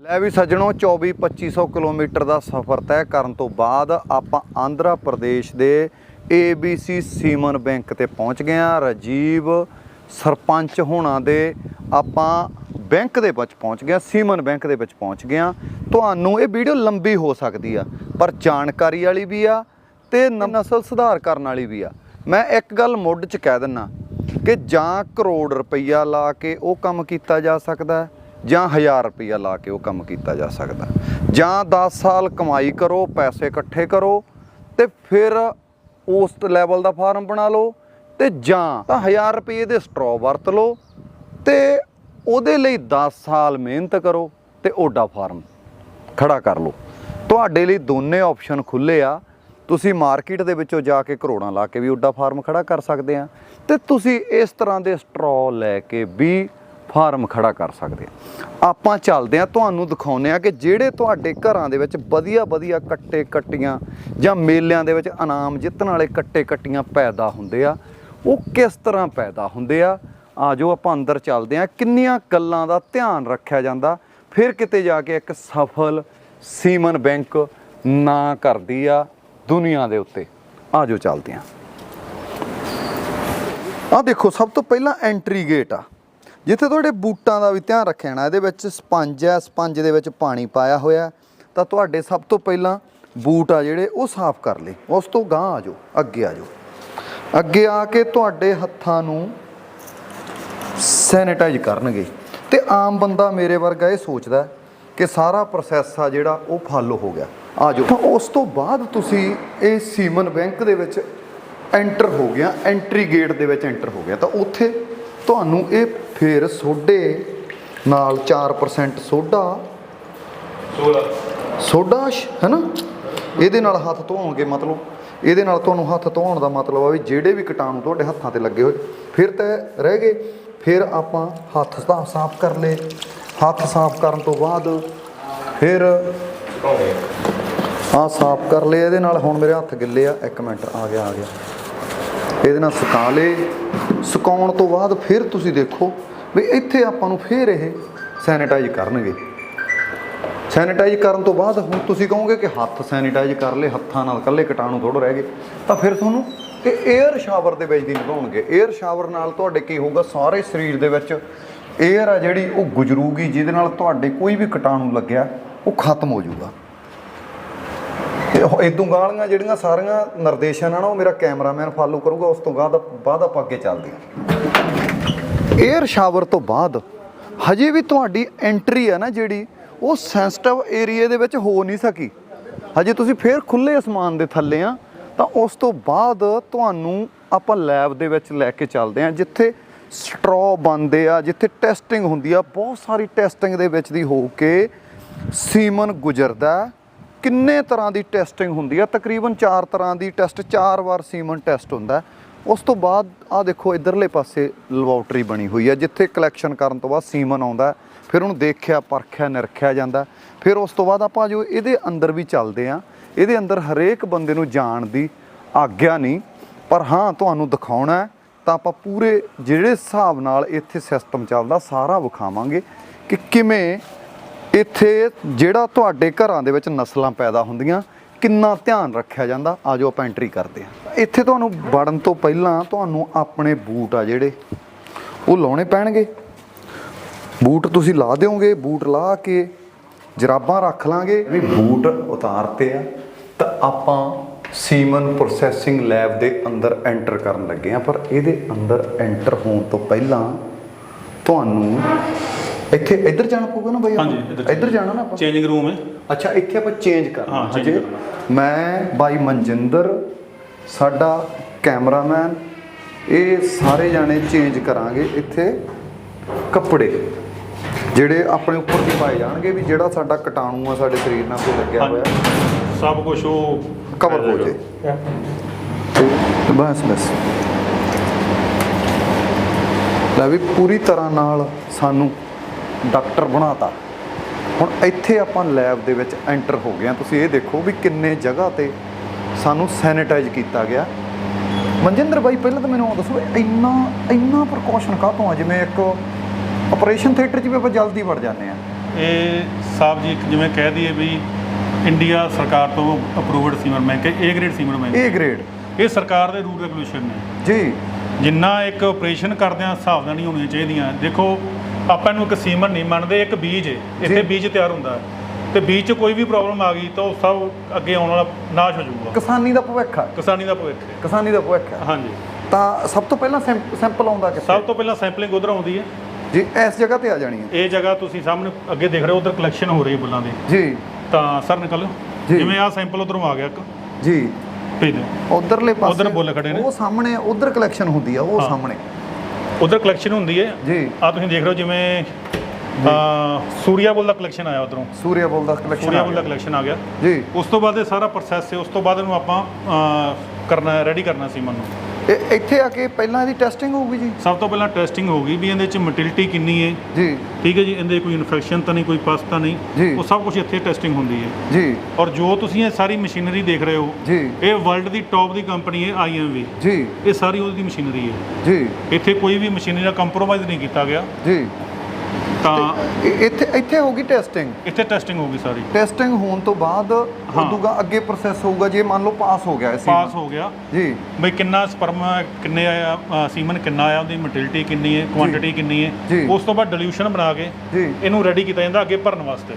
ਲੈ ਵੀ ਸੱਜਣੋ 24 2500 ਕਿਲੋਮੀਟਰ ਦਾ ਸਫ਼ਰ ਤੈਅ ਕਰਨ ਤੋਂ ਬਾਅਦ ਆਪਾਂ ਆਂਧਰਾ ਪ੍ਰਦੇਸ਼ ਦੇ ABC ਸੀਮਨ ਬੈਂਕ ਤੇ ਪਹੁੰਚ ਗਏ ਆ ਰਾਜੀਵ ਸਰਪੰਚ ਹੋਣਾ ਦੇ ਆਪਾਂ ਬੈਂਕ ਦੇ ਵਿੱਚ ਪਹੁੰਚ ਗਏ ਹਾਂ, ਸੀਮਨ ਬੈਂਕ ਦੇ ਵਿੱਚ ਪਹੁੰਚ ਗਏ ਆ ਤੁਹਾਨੂੰ ਇਹ ਵੀਡੀਓ ਲੰਬੀ ਹੋ ਸਕਦੀ ਆ ਪਰ ਜਾਣਕਾਰੀ ਵਾਲੀ ਵੀ ਆ ਤੇ ਨ- ਨਸਲ ਸੁਧਾਰ ਕਰਨ ਵਾਲੀ ਵੀ ਆ। ਮੈਂ ਇੱਕ ਗੱਲ ਮੁੱਢ 'ਚ ਕਹਿ ਦਿੰਨਾ ਕਿ ਜਾਂ ਕਰੋੜ ਰੁਪਈਆ ਲਾ ਕੇ ਉਹ ਕੰਮ ਕੀਤਾ ਜਾ ਸਕਦਾ ਹੈ ਜਾਂ 1000 ਰੁਪਈਆ ਲਾ ਕੇ ਉਹ ਕੰਮ ਕੀਤਾ ਜਾ ਸਕਦਾ। ਜਾਂ 10 ਸਾਲ ਕਮਾਈ ਕਰੋ, ਪੈਸੇ ਇਕੱਠੇ ਕਰੋ ਤੇ ਫਿਰ ਉਸ ਲੈਵਲ ਦਾ ਫਾਰਮ ਬਣਾ ਲਓ ਤੇ ਜਾਂ ਤਾਂ 1000 ਰੁਪਏ ਦੇ ਸਟ੍ਰੋ ਵਰਤ ਲਓ ਤੇ ਉਹਦੇ ਲਈ 10 ਸਾਲ ਮਿਹਨਤ ਕਰੋ ਤੇ ਓਡਾ ਫਾਰਮ ਖੜਾ ਕਰ ਲਓ। ਤੁਹਾਡੇ ਲਈ ਦੋਨੇ ਆਪਸ਼ਨ ਖੁੱਲੇ ਆ। ਤੁਸੀਂ ਮਾਰਕੀਟ ਦੇ ਵਿੱਚੋਂ ਜਾ ਕੇ ਕਰੋੜਾਂ ਲਾ ਕੇ ਵੀ ਓਡਾ ਫਾਰਮ ਖੜਾ ਕਰ ਸਕਦੇ ਆ। ਤੇ ਤੁਸੀਂ ਇਸ ਤਰ੍ਹਾਂ ਦੇ ਸਟ੍ਰੋ ਲੈ ਕੇ ਵੀ ਫਾਰਮ ਖੜਾ ਕਰ ਸਕਦੇ ਆ। ਆਪਾਂ ਚੱਲਦੇ ਆ, ਤੁਹਾਨੂੰ ਦਿਖਾਉਂਦੇ ਆ ਕਿ ਜਿਹੜੇ ਤੁਹਾਡੇ ਘਰਾਂ ਦੇ ਵਿੱਚ ਵਧੀਆ ਵਧੀਆ ਕੱਟੇ ਕੱਟੀਆਂ ਜਾਂ ਮੇਲਿਆਂ ਦੇ ਵਿੱਚ ਇਨਾਮ ਜਿੱਤਣ ਵਾਲੇ ਕੱਟੇ ਕੱਟੀਆਂ ਪੈਦਾ ਹੁੰਦੇ ਆ, ਉਹ ਕਿਸ ਤਰ੍ਹਾਂ ਪੈਦਾ ਹੁੰਦੇ ਆ? ਆਜੋ ਆਪਾਂ ਅੰਦਰ ਚੱਲਦੇ ਆ, ਕਿੰਨੀਆਂ ਗੱਲਾਂ ਦਾ ਧਿਆਨ ਰੱਖਿਆ ਜਾਂਦਾ। ਫਿਰ ਕਿਤੇ ਜਾ ਕੇ ਇੱਕ ਸਫਲ ਸੀਮਨ ਬੈਂਕ ਨਾ ਕਰਦੀ ਆ ਦੁਨੀਆ ਦੇ ਉੱਤੇ। ਆਜੋ ਚੱਲਦੇ ਆ। ਆ ਦੇਖੋ, ਸਭ ਤੋਂ ਪਹਿਲਾਂ ਐਂਟਰੀ ਗੇਟ ਆ। ਜਿੱਥੇ ਤੁਹਾਡੇ ਬੂਟਾਂ ਦਾ ਵੀ ਧਿਆਨ ਰੱਖਿਆ ਜਾਣਾ ਇਹਦੇ ਵਿੱਚ ਸਪੰਜ ਹੈ, ਸਪੰਜ ਦੇ ਵਿੱਚ ਪਾਣੀ ਪਾਇਆ ਹੋਇਆ ਤਾਂ ਤੁਹਾਡੇ ਸਭ ਤੋਂ ਪਹਿਲਾਂ ਬੂਟ ਆ ਜਿਹੜੇ, ਉਹ ਸਾਫ਼ ਕਰ ਲਏ। ਉਸ ਤੋਂ ਗਾਂ ਆ ਜਾਓ, ਅੱਗੇ ਆ ਜਾਓ। ਅੱਗੇ ਆ ਕੇ ਤੁਹਾਡੇ ਹੱਥਾਂ ਨੂੰ ਸੈਨੀਟਾਈਜ਼ ਕਰਨਗੇ। ਤੇ ਆਮ ਬੰਦਾ ਮੇਰੇ ਵਰਗਾ ਇਹ ਸੋਚਦਾ ਕਿ ਸਾਰਾ ਪ੍ਰੋਸੈਸ ਆ ਜਿਹੜਾ, ਉਹ ਫਾਲੋ ਹੋ ਗਿਆ। ਆ ਜਾਓ। ਤਾਂ ਉਸ ਤੋਂ ਬਾਅਦ ਤੁਸੀਂ ਇਹ ਸੀਮਨ ਬੈਂਕ ਦੇ ਵਿੱਚ ਐਂਟਰ ਹੋ ਗਿਆ, ਐਂਟਰੀ ਗੇਟ ਦੇ ਵਿੱਚ ਐਂਟਰ ਹੋ ਗਿਆ। ਤਾਂ ਉੱਥੇ ਤੁਹਾਨੂੰ ਇਹ ਫੇਰ ਸੋਡੇ ਨਾਲ 4% ਸੋਡਾ 16 ਸੋਡਾ ਸ਼- ਹੈਨਾ? ਇਹਦੇ ਨਾਲ ਹੱਥ ਧੋਣਗੇ ਮਤਲਬ ਇਹਦੇ ਨਾਲ ਤੁਹਾਨੂੰ ਹੱਥ ਧੋਣ ਦਾ ਮਤਲਬ ਆ ਵੀ ਜਿਹੜੇ ਵੀ ਕੀਟਾਣੂ ਤੁਹਾਡੇ ਹੱਥਾਂ ਤੇ ਲੱਗੇ ਹੋਏ ਫਿਰ ਤਾਂ ਰਹਿ ਗਏ। ਫਿਰ ਆਪਾਂ ਹੱਥ ਸਾਫ਼ ਕਰ ਲਏ। ਹੱਥ ਸਾਫ਼ ਕਰਨ ਤੋਂ ਬਾਅਦ ਫਿਰ ਆ। ਸਾਫ਼ ਕਰ ਲਏ ਇਹਦੇ ਨਾਲ ਹੁਣ ਮੇਰੇ ਹੱਥ ਗਿੱਲੇ ਆ ਇੱਕ ਮਿੰਟ ਆ ਗਿਆ ਆ ਗਿਆ। ਇਹਦੇ ਨਾਲ ਸੁਕਾ ਲੇ। ਸੁਕਾਉਣ ਤੋਂ ਬਾਅਦ ਫਿਰ ਤੁਸੀਂ ਦੇਖੋ ਵੀ ਇੱਥੇ ਆਪਾਂ ਨੂੰ ਫਿਰ ਇਹ ਸੈਨੀਟਾਈਜ਼ ਕਰਨਗੇ। ਸੈਨੀਟਾਈਜ਼ ਕਰਨ ਤੋਂ ਬਾਅਦ ਹੁਣ ਤੁਸੀਂ ਕਹੋਗੇ ਕਿ ਹੱਥ ਸੈਨੀਟਾਈਜ਼ ਕਰ ਲੇ, ਹੱਥਾਂ ਨਾਲ ਕੱਲੇ ਕਟਾਣੂ ਥੋੜਾ ਰਹਿ ਗਏ। ਤਾਂ ਫਿਰ ਤੁਹਾਨੂੰ ਇਹ 에ਅਰ ਸ਼ਾਵਰ ਦੇ ਵਿੱਚ ਦੀ ਲਗਾਉਣਗੇ 에ਅਰ ਸ਼ਾਵਰ ਨਾਲ ਤੁਹਾਡੇ ਕੀ ਹੋਊਗਾ? ਸਾਰੇ ਸਰੀਰ ਦੇ ਵਿੱਚ 에ਅਰ ਆ ਜਿਹੜੀ ਉਹ ਗੁਜਰੂਗੀ, ਜਿਹਦੇ ਨਾਲ ਤੁਹਾਡੇ ਕੋਈ ਵੀ ਕਟਾਣੂ ਲੱਗਿਆ, ਉਹ ਖਤਮ ਹੋ ਜਾਊਗਾ। ਇਦੋਂ ਗਾਲੀਆਂ ਜਿਹੜੀਆਂ ਸਾਰੀਆਂ ਨਿਰਦੇਸ਼ਾਂ ਨਾਲ ਉਹ ਮੇਰਾ ਕੈਮਰਾਮੈਨ ਫਾਲੋ ਕਰੂਗਾ, ਉਸ ਤੋਂ ਬਾਅਦ ਬਾਅਦ ਆਪਾਂ ਅੱਗੇ ਚੱਲਦੇ ਹਾਂ। 에ਅਰ ਸ਼ਾਵਰ ਤੋਂ ਬਾਅਦ ਹਜੇ ਵੀ ਤੁਹਾਡੀ ਐਂਟਰੀ ਆ ਨਾ ਜਿਹੜੀ, ਉਹ ਸੈਂਸਿਟਿਵ ਏਰੀਆ ਦੇ ਵਿੱਚ ਹੋ ਨਹੀਂ ਸਕੀ। ਹਜੇ ਤੁਸੀਂ ਫੇਰ ਖੁੱਲੇ ਅਸਮਾਨ ਦੇ ਥੱਲੇ ਆ, ਤਾਂ ਉਸ ਤੋਂ ਬਾਅਦ ਤੁਹਾਨੂੰ ਆਪਾਂ ਲੈਬ ਦੇ ਵਿੱਚ ਲੈ ਕੇ ਚੱਲਦੇ ਆ ਜਿੱਥੇ ਸਟ੍ਰੋ ਬਣਦੇ ਆ, ਜਿੱਥੇ ਟੈਸਟਿੰਗ ਹੁੰਦੀ ਆ। ਬਹੁਤ ਸਾਰੀ ਟੈਸਟਿੰਗ ਦੇ ਵਿੱਚ ਦੀ ਹੋ ਕੇ ਸੀਮਨ ਗੁਜ਼ਰਦਾ। ਕਿੰਨੇ ਤਰ੍ਹਾਂ ਦੀ ਟੈਸਟਿੰਗ ਹੁੰਦੀ ਆ ਤਕਰੀਬਨ 4 ਤਰ੍ਹਾਂ ਦੀ ਟੈਸਟ 4 ਵਾਰ ਸੀਮਨ ਟੈਸਟ ਹੁੰਦਾ ਉਸ ਤੋਂ ਬਾਅਦ ਆ ਦੇਖੋ, ਇਧਰਲੇ ਪਾਸੇ ਲੈਬੋਰੇਟਰੀ ਬਣੀ ਹੋਈ ਹੈ, ਜਿੱਥੇ ਕਲੈਕਸ਼ਨ ਕਰਨ ਤੋਂ ਬਾਅਦ ਸੀਮਨ ਆਉਂਦਾ ਫਿਰ ਉਹਨੂੰ ਦੇਖਿਆ, ਪਰਖਿਆ, ਨਿਰਖਿਆ ਜਾਂਦਾ ਫਿਰ ਉਸ ਤੋਂ ਬਾਅਦ ਆਪਾਂ ਜੋ ਇਹਦੇ ਅੰਦਰ ਵੀ ਚੱਲਦੇ ਆ ਇਹਦੇ ਅੰਦਰ ਹਰੇਕ ਬੰਦੇ ਨੂੰ ਜਾਣ ਦੀ ਆਗਿਆ ਨਹੀਂ, ਪਰ ਹਾਂ, ਤੁਹਾਨੂੰ ਦਿਖਾਉਣਾ ਤਾਂ ਆਪਾਂ ਪੂਰੇ ਜਿਹੜੇ ਹਿਸਾਬ ਨਾਲ ਇੱਥੇ ਸਿਸਟਮ ਚੱਲਦਾ, ਸਾਰਾ ਵਿਖਾਵਾਂਗੇ ਕਿ ਕਿਵੇਂ ਇੱਥੇ ਜਿਹੜਾ ਤੁਹਾਡੇ ਘਰਾਂ ਦੇ ਵਿੱਚ ਨਸਲਾਂ ਪੈਦਾ ਹੁੰਦੀਆਂ, ਕਿੰਨਾ ਧਿਆਨ ਰੱਖਿਆ ਜਾਂਦਾ? ਆਜੋ ਆਪਾਂ ਐਂਟਰੀ ਕਰਦੇ ਹਾਂ। ਇੱਥੇ ਤੁਹਾਨੂੰ ਵੜਨ ਤੋਂ ਪਹਿਲਾਂ ਤੁਹਾਨੂੰ ਆਪਣੇ ਬੂਟ ਆ ਜਿਹੜੇ, ਉਹ ਲਾਉਣੇ ਪੈਣਗੇ। ਬੂਟ ਤੁਸੀਂ ਲਾ ਦਿਓਗੇ, ਬੂਟ ਲਾ ਕੇ ਜਰਾਬਾਂ ਰੱਖ ਲਾਂਗੇ। ਵੀ ਬੂਟ ਉਤਾਰਤੇ ਆ, ਤਾਂ ਆਪਾਂ ਸੀਮਨ ਪ੍ਰੋਸੈਸਿੰਗ ਲੈਬ ਦੇ ਅੰਦਰ ਐਂਟਰ ਕਰਨ ਲੱਗੇ ਆ ਪਰ ਇਹਦੇ ਅੰਦਰ ਐਂਟਰ ਹੋਣ ਤੋਂ ਪਹਿਲਾਂ ਤੁਹਾਨੂੰ ਇੱਥੇ ਇੱਧਰ ਜਾਣਾ ਪਊਗਾ ਨਾ ਬਾਈ? ਹਾਂਜੀ, ਇੱਧਰ ਇੱਧਰ ਜਾਣਾ ਨਾ ਆਪਾਂ? ਚੇਂਜਿੰਗ ਰੂਮ ਹੈ। ਅੱਛਾ ਇੱਥੇ ਆਪਾਂ ਚੇਂਜ ਕਰਨਾ। change ਹਜੇ ਕਰਨਾ। ਮੈਂ ਬਾਈ ਮਨਜਿੰਦਰ ਸਾਡਾ ਕੈਮਰਾਮੈਨ ਇਹ ਸਾਰੇ ਜਾਣੇ ਚੇਂਜ ਕਰਾਂਗੇ ਇੱਥੇ ਕੱਪੜੇ ਜਿਹੜੇ ਆਪਣੇ ਉੱਪਰ ਦੀ ਪਾਏ ਜਾਣਗੇ ਵੀ ਜਿਹੜਾ ਸਾਡਾ ਕੀਟਾਣੂ ਆ ਸਾਡੇ ਸਰੀਰ ਨਾਲ ਕੋਈ ਲੱਗਿਆ ਹੋਇਆ। ਸਭ ਕੁਝ ਉਹ ਕਵਰ ਹੋ ਜੇ। ਤੇ ਬਸ ਬਸ। ਲੈ ਵੀ ਪੂਰੀ ਤਰ੍ਹਾਂ ਨਾਲ ਸਾਨੂੰ ਡਾਕਟਰ ਬਣਾਤਾ। ਹੁਣ ਇੱਥੇ ਆਪਾਂ ਲੈਬ ਦੇ ਵਿੱਚ ਐਂਟਰ ਹੋ ਗਏ ਆ ਤੁਸੀਂ ਇਹ ਦੇਖੋ ਵੀ ਕਿੰਨੇ ਜਗ੍ਹਾ ਤੇ ਸਾਨੂੰ ਸੈਨੀਟਾਈਜ਼ ਕੀਤਾ ਗਿਆ। ਮਨਜਿੰਦਰ ਬਾਈ ਪਹਿਲਾਂ ਤਾਂ ਮੈਨੂੰ ਉਹ ਦੱਸੋ ਇੰਨਾ ਇੰਨਾ ਪ੍ਰੀਕਾਸ਼ਨ ਕਾਹਤੋਂ ਆ? ਜਿਵੇਂ ਇੱਕ ਆਪਰੇਸ਼ਨ ਥੀਏਟਰ 'ਚ ਵੀ ਆਪਾਂ ਜਲਦੀ ਵੜ ਜਾਂਦੇ ਆ ਇਹ ਸਾਹਿਬ ਜੀ ਇੱਕ ਜਿਵੇਂ ਕਹਿ ਦਈਏ ਵੀ ਇੰਡੀਆ ਸਰਕਾਰ ਤੋਂ ਅਪਰੂਵਡ ਸੀਮਨ ਬੈਂਕ ਹੈ। A grade semen bank A grade ਇਹ ਸਰਕਾਰ ਦੇ ਰੂਲ ਰੈਗੂਲੇਸ਼ਨ ਨੇ। ਜੀ। ਜਿੰਨਾ ਇੱਕ ਆਪਰੇਸ਼ਨ ਕਰਦਿਆਂ ਸਾਵਧਾਨੀ ਹੋਣੀਆਂ ਚਾਹੀਦੀਆਂ। ਦੇਖੋ ਆਪਾਂ ਨੂੰ ਇੱਕ ਸੀਮਨ ਨਹੀਂ ਮੰਨਦੇ ਇੱਕ ਬੀਜ ਹੈ ਇੱਥੇ। ਬੀਜ ਤਿਆਰ ਹੁੰਦਾ। ਹੈ ਤੇ ਬੀਜ 'ਚ ਕੋਈ ਵੀ ਪ੍ਰੋਬਲਮ ਆ ਗਈ ਤਾਂ ਉਹ ਸਭ ਅੱਗੇ ਆਉਣ ਵਾਲਾ ਨਾਸ਼ ਹੋ ਜਾਊਗਾ। ਕਿਸਾਨੀ ਦਾ ਭਵਿੱਖ ਹੈ ਕਿਸਾਨੀ ਦਾ ਭਵਿੱਖ ਹੈ ਕਿਸਾਨੀ ਦਾ ਭਵਿੱਖ ਹੈ ਹਾਂਜੀ। ਤਾਂ ਸਭ ਤੋਂ ਪਹਿਲਾਂ ਸੈਂਪ- ਸੈਂਪਲ ਆਉਂਦਾ ਕਿੱਥੇ? ਸਭ ਤੋਂ ਪਹਿਲਾਂ ਸੈਂਪਲਿੰਗ ਉਧਰ ਆਉਂਦੀ ਹੈ ਜੀ ਇਸ ਜਗ੍ਹਾ ਤੇ ਆ ਜਾਣੀ ਹੈ ਇਹ ਜਗ੍ਹਾ ਤੁਸੀਂ ਸਾਹਮਣੇ ਅੱਗੇ ਦੇਖ ਰਹੇ ਹੋ ਉਧਰ ਕਲੈਕਸ਼ਨ ਹੋ ਰਹੀ ਹੈ ਬੁੱਲਾਂ ਦੀ। ਜੀ। ਤਾਂ ਸਰ ਨਿਕਲੋ। ਜੀ। ਜਿਵੇਂ ਆਹ ਸੈਂਪਲ ਉਧਰੋਂ ਆ ਗਿਆ ਇੱਕ। ਜੀ। ਭੇਜ ਦਿਓ। ਉਧਰਲੇ ਪਾਸੇ ਉੱਧਰ ਬੁੱਲ ਖੜੇ ਨੇ। ਉਹ ਸਾਹਮਣੇ ਉਧਰ ਕਲੈਕਸ਼ਨ ਹੁੰਦੀ ਆ ਉਹ ਹਾਂ। ਸਾਹਮਣੇ। ਉਧਰ ਕਲੈਕਸ਼ਨ ਹੁੰਦੀ ਹੈ। ਜੀ। ਆ ਤੁਸੀਂ ਦੇਖ ਰਹੇ ਹੋ ਜਿਵੇਂ ਆ ਸੂਰਿਆ ਬੁੱਲ ਦਾ ਕਲੈਕਸ਼ਨ ਆਇਆ ਉਧਰੋਂ। ਸੂਰਿਆ ਬੋਲ ਦਾ ਕਲੈਕਸ਼ਨ ਸੂਰਿਆ ਬੁੱਲ ਦਾ ਕਲੈਕਸ਼ਨ ਆ ਗਿਆ। ਜੀ। ਉਸ ਤੋਂ ਬਾਅਦ ਇਹ ਸਾਰਾ ਪ੍ਰੋਸੈਸ ਹੈ ਉਸ ਤੋਂ ਬਾਅਦ ਇਹਨੂੰ ਆਪਾਂ ਕਰਨਾ ਰੈਡੀ ਕਰਨਾ ਸੀ ਮਨ ਨੂੰ। ਇਹ ਇੱਥੇ ਆ ਕੇ ਪਹਿਲਾਂ ਇਹਦੀ ਟੈਸਟਿੰਗ ਹੋਊਗੀ ਜੀ? ਸਭ ਤੋਂ ਪਹਿਲਾਂ ਟੈਸਟਿੰਗ ਹੋਊਗੀ ਵੀ ਇਹਦੇ ਚ ਮੋਟਿਲਿਟੀ ਕਿੰਨੀ ਹੈ। ਜੀ। ਠੀਕ ਹੈ ਜੀ ਇਹਦੇ ਕੋਈ ਇਨਫੈਕਸ਼ਨ ਤਾਂ ਨਹੀਂ ਕੋਈ ਪਸ ਤਾਂ। ਨਹੀਂ। ਉਹ ਸਭ ਕੁਝ ਇੱਥੇ ਟੈਸਟਿੰਗ ਹੁੰਦੀ ਹੈ। ਜੀ। ਔਰ ਜੋ ਤੁਸੀਂ ਇਹ ਸਾਰੀ ਮਸ਼ੀਨਰੀ ਦੇਖ ਰਹੇ ਹੋ ਜੀ। ਇਹ ਵਰਲਡ ਦੀ ਟੌਪ ਦੀ ਕੰਪਨੀ ਹੈ ਆਈਐਮਵੀ ਜੀ। ਇਹ ਸਾਰੀ ਉਹਦੀ ਮਸ਼ੀਨਰੀ ਹੈ। ਜੀ। ਇੱਥੇ ਕੋਈ ਵੀ ਮਸ਼ੀਨਰੀ ਦਾ ਕੰਪਰੋਮਾਈਜ਼ ਨਹੀਂ ਕੀਤਾ ਗਿਆ। ਜੀ। ਤਾਂ ਇੱਥੇ ਇੱਥੇ ਹੋਊਗੀ ਟੈਸਟਿੰਗ ਇੱਥੇ ਟੈਸਟਿੰਗ ਹੋਊਗੀ ਸਾਰੀ। ਟੈਸਟਿੰਗ ਹੋਣ ਤੋਂ ਬਾਅਦ ਉਦੋਂ ਅੱਗੇ ਪ੍ਰੋਸੈਸ ਹੋਊਗਾ ਜੇ ਮੰਨ ਲਓ ਪਾਸ ਹੋ ਗਿਆ ਇਹ ਸੀਮਨ। ਪਾਸ ਹੋ ਗਿਆ। ਜੀ। ਬਈ ਕਿੰਨਾ ਸਪਰਮ ਕਿੰਨੇ ਆਇਆ ਅ, ਸੀਮਨ ਕਿੰਨਾ ਆਇਆ ਉਹਦੀ ਮੋਟਿਲਿਟੀ ਕਿੰਨੀ ਹੈ ਕੁਆਂਟੀਟੀ ਕਿੰਨੀ ਜੀ। ਹੈ ਉਸ ਤੋਂ ਬਾਅਦ ਡਿਲੂਸ਼ਨ ਬਣਾ ਕੇ ਜੀ। ਇਹਨੂੰ ਰੈਡੀ ਕੀਤਾ ਜਾਂਦਾ ਅੱਗੇ ਭਰਨ ਵਾਸਤੇ।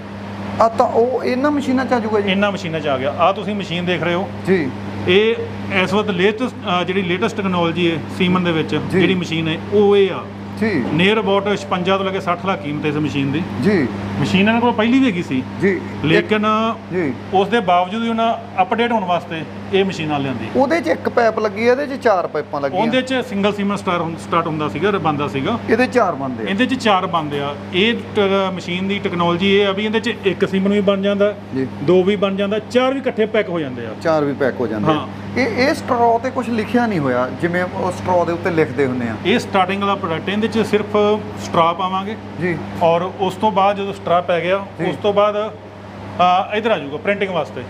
ਆ ਤਾਂ ਉਹ ਇਹਨਾਂ ਮਸ਼ੀਨਾਂ ਚ ਆ ਜਾਊਗਾ ਜੀ। ਇਹਨਾਂ ਮਸ਼ੀਨਾਂ 'ਚ ਆ ਗਿਆ। ਆ ਤੁਸੀਂ ਮਸ਼ੀਨ ਦੇਖ ਰਹੇ ਹੋ। ਜੀ। ਇਹ ਇਸ ਵਕਤ ਲੇਟੈਸਟ ਜਿਹੜੀ ਲੇਟੈਸਟ ਟੈਕਨੋਲੋਜੀ ਹੈ ਸੀਮਨ ਦੇ ਵਿੱਚ ਜਿਹੜੀ ਮਸ਼ੀਨ ਹੈ ਉਹ ਇਹ ਆ। ਜੀ। ਨੀਅਰ ਅਬਾਊਟ 56 ਤੋਂ ਲੈ ਕੇ 60 ਲੱਖ ਕੀਮਤ ਇਸ ਮਸ਼ੀਨ ਦੀ। ਜੀ। ਮਸ਼ੀਨ ਇਹਨਾਂ ਕੋਲ ਪਹਿਲੀ ਵੀ ਹੈਗੀ ਸੀ। ਜੀ ਲੇਕਿਨ ਜੀ। ਉਸ ਦੇ ਬਾਵਜੂਦ ਵੀ ਉਹਨਾਂ ਅਪਡੇਟ ਹੋਣ ਵਾਸਤੇ ਇਹ ਮਸ਼ੀਨਾਂ ਲਿਆਂਦੀ ਉਹਦੇ ਚ ਇੱਕ ਪਾਈਪ ਲੱਗੀ ਹੈ ਇਹਦੇ ਚ ਚਾਰ ਪਾਈਪਾਂ ਲੱਗੀਆਂ। ਉਹਦੇ 'ਚ ਸਿੰਗਲ ਸੀਮਨ ਸਟਾਰ ਸਟਾਰਟ ਹੁੰਦਾ ਸੀਗਾ ਬੰਦਾ ਸੀਗਾ। ਇਹਦੇ ਚਾਰ ਬੰਦੇ ਆ। ਇਹਦੇ 'ਚ ਚਾਰ ਬੰਦੇ ਆ। ਇਹ ਮਸ਼ੀਨ ਦੀ ਟੈਕਨੋਲੋਜੀ ਇਹ ਆ ਵੀ ਇਹਦੇ 'ਚ ਇੱਕ ਸੀਮਨ ਵੀ ਬਣ ਜਾਂਦਾ ਜੀ। ਦੋ ਵੀ ਬਣ ਜਾਂਦਾ ਚਾਰ ਵੀ ਇਕੱਠੇ ਪੈਕ ਹੋ ਜਾਂਦੇ ਆ। ਚਾਰ ਵੀ ਪੈਕ ਹੋ ਜਾਂਦੇ ਆ। ਹਾਂ। ਇਹ ਇਹ ਸਟ੍ਰੋ ਤੇ ਕੁਝ ਲਿਖਿਆ ਨਹੀਂ ਹੋਇਆ ਜਿਵੇਂ ਉਹ ਸਟ੍ਰੋ ਦੇ ਉੱਤੇ ਲਿਖਦੇ ਹੁੰਦੇ ਆ। ਇਹ ਸਟਾਰਟਿੰਗ ਵਾਲਾ ਪ੍ਰੋਡਕਟ ਇਹਦੇ 'ਚ ਸਿਰਫ ਸਟਰਾ ਪਾਵਾਂਗੇ। ਜੀ। ਔਰ ਉਸ ਤੋਂ ਬਾਅਦ ਜਦੋਂ ਸਟਰਾ ਪੈ ਗਿਆ। ਉਸ ਤੋਂ ਬਾਅਦ ਆ ਇਧਰ ਆ ਜਾਊਗਾ ਪ੍ਰਿੰਟਿੰਗ ਵਾਸਤੇ।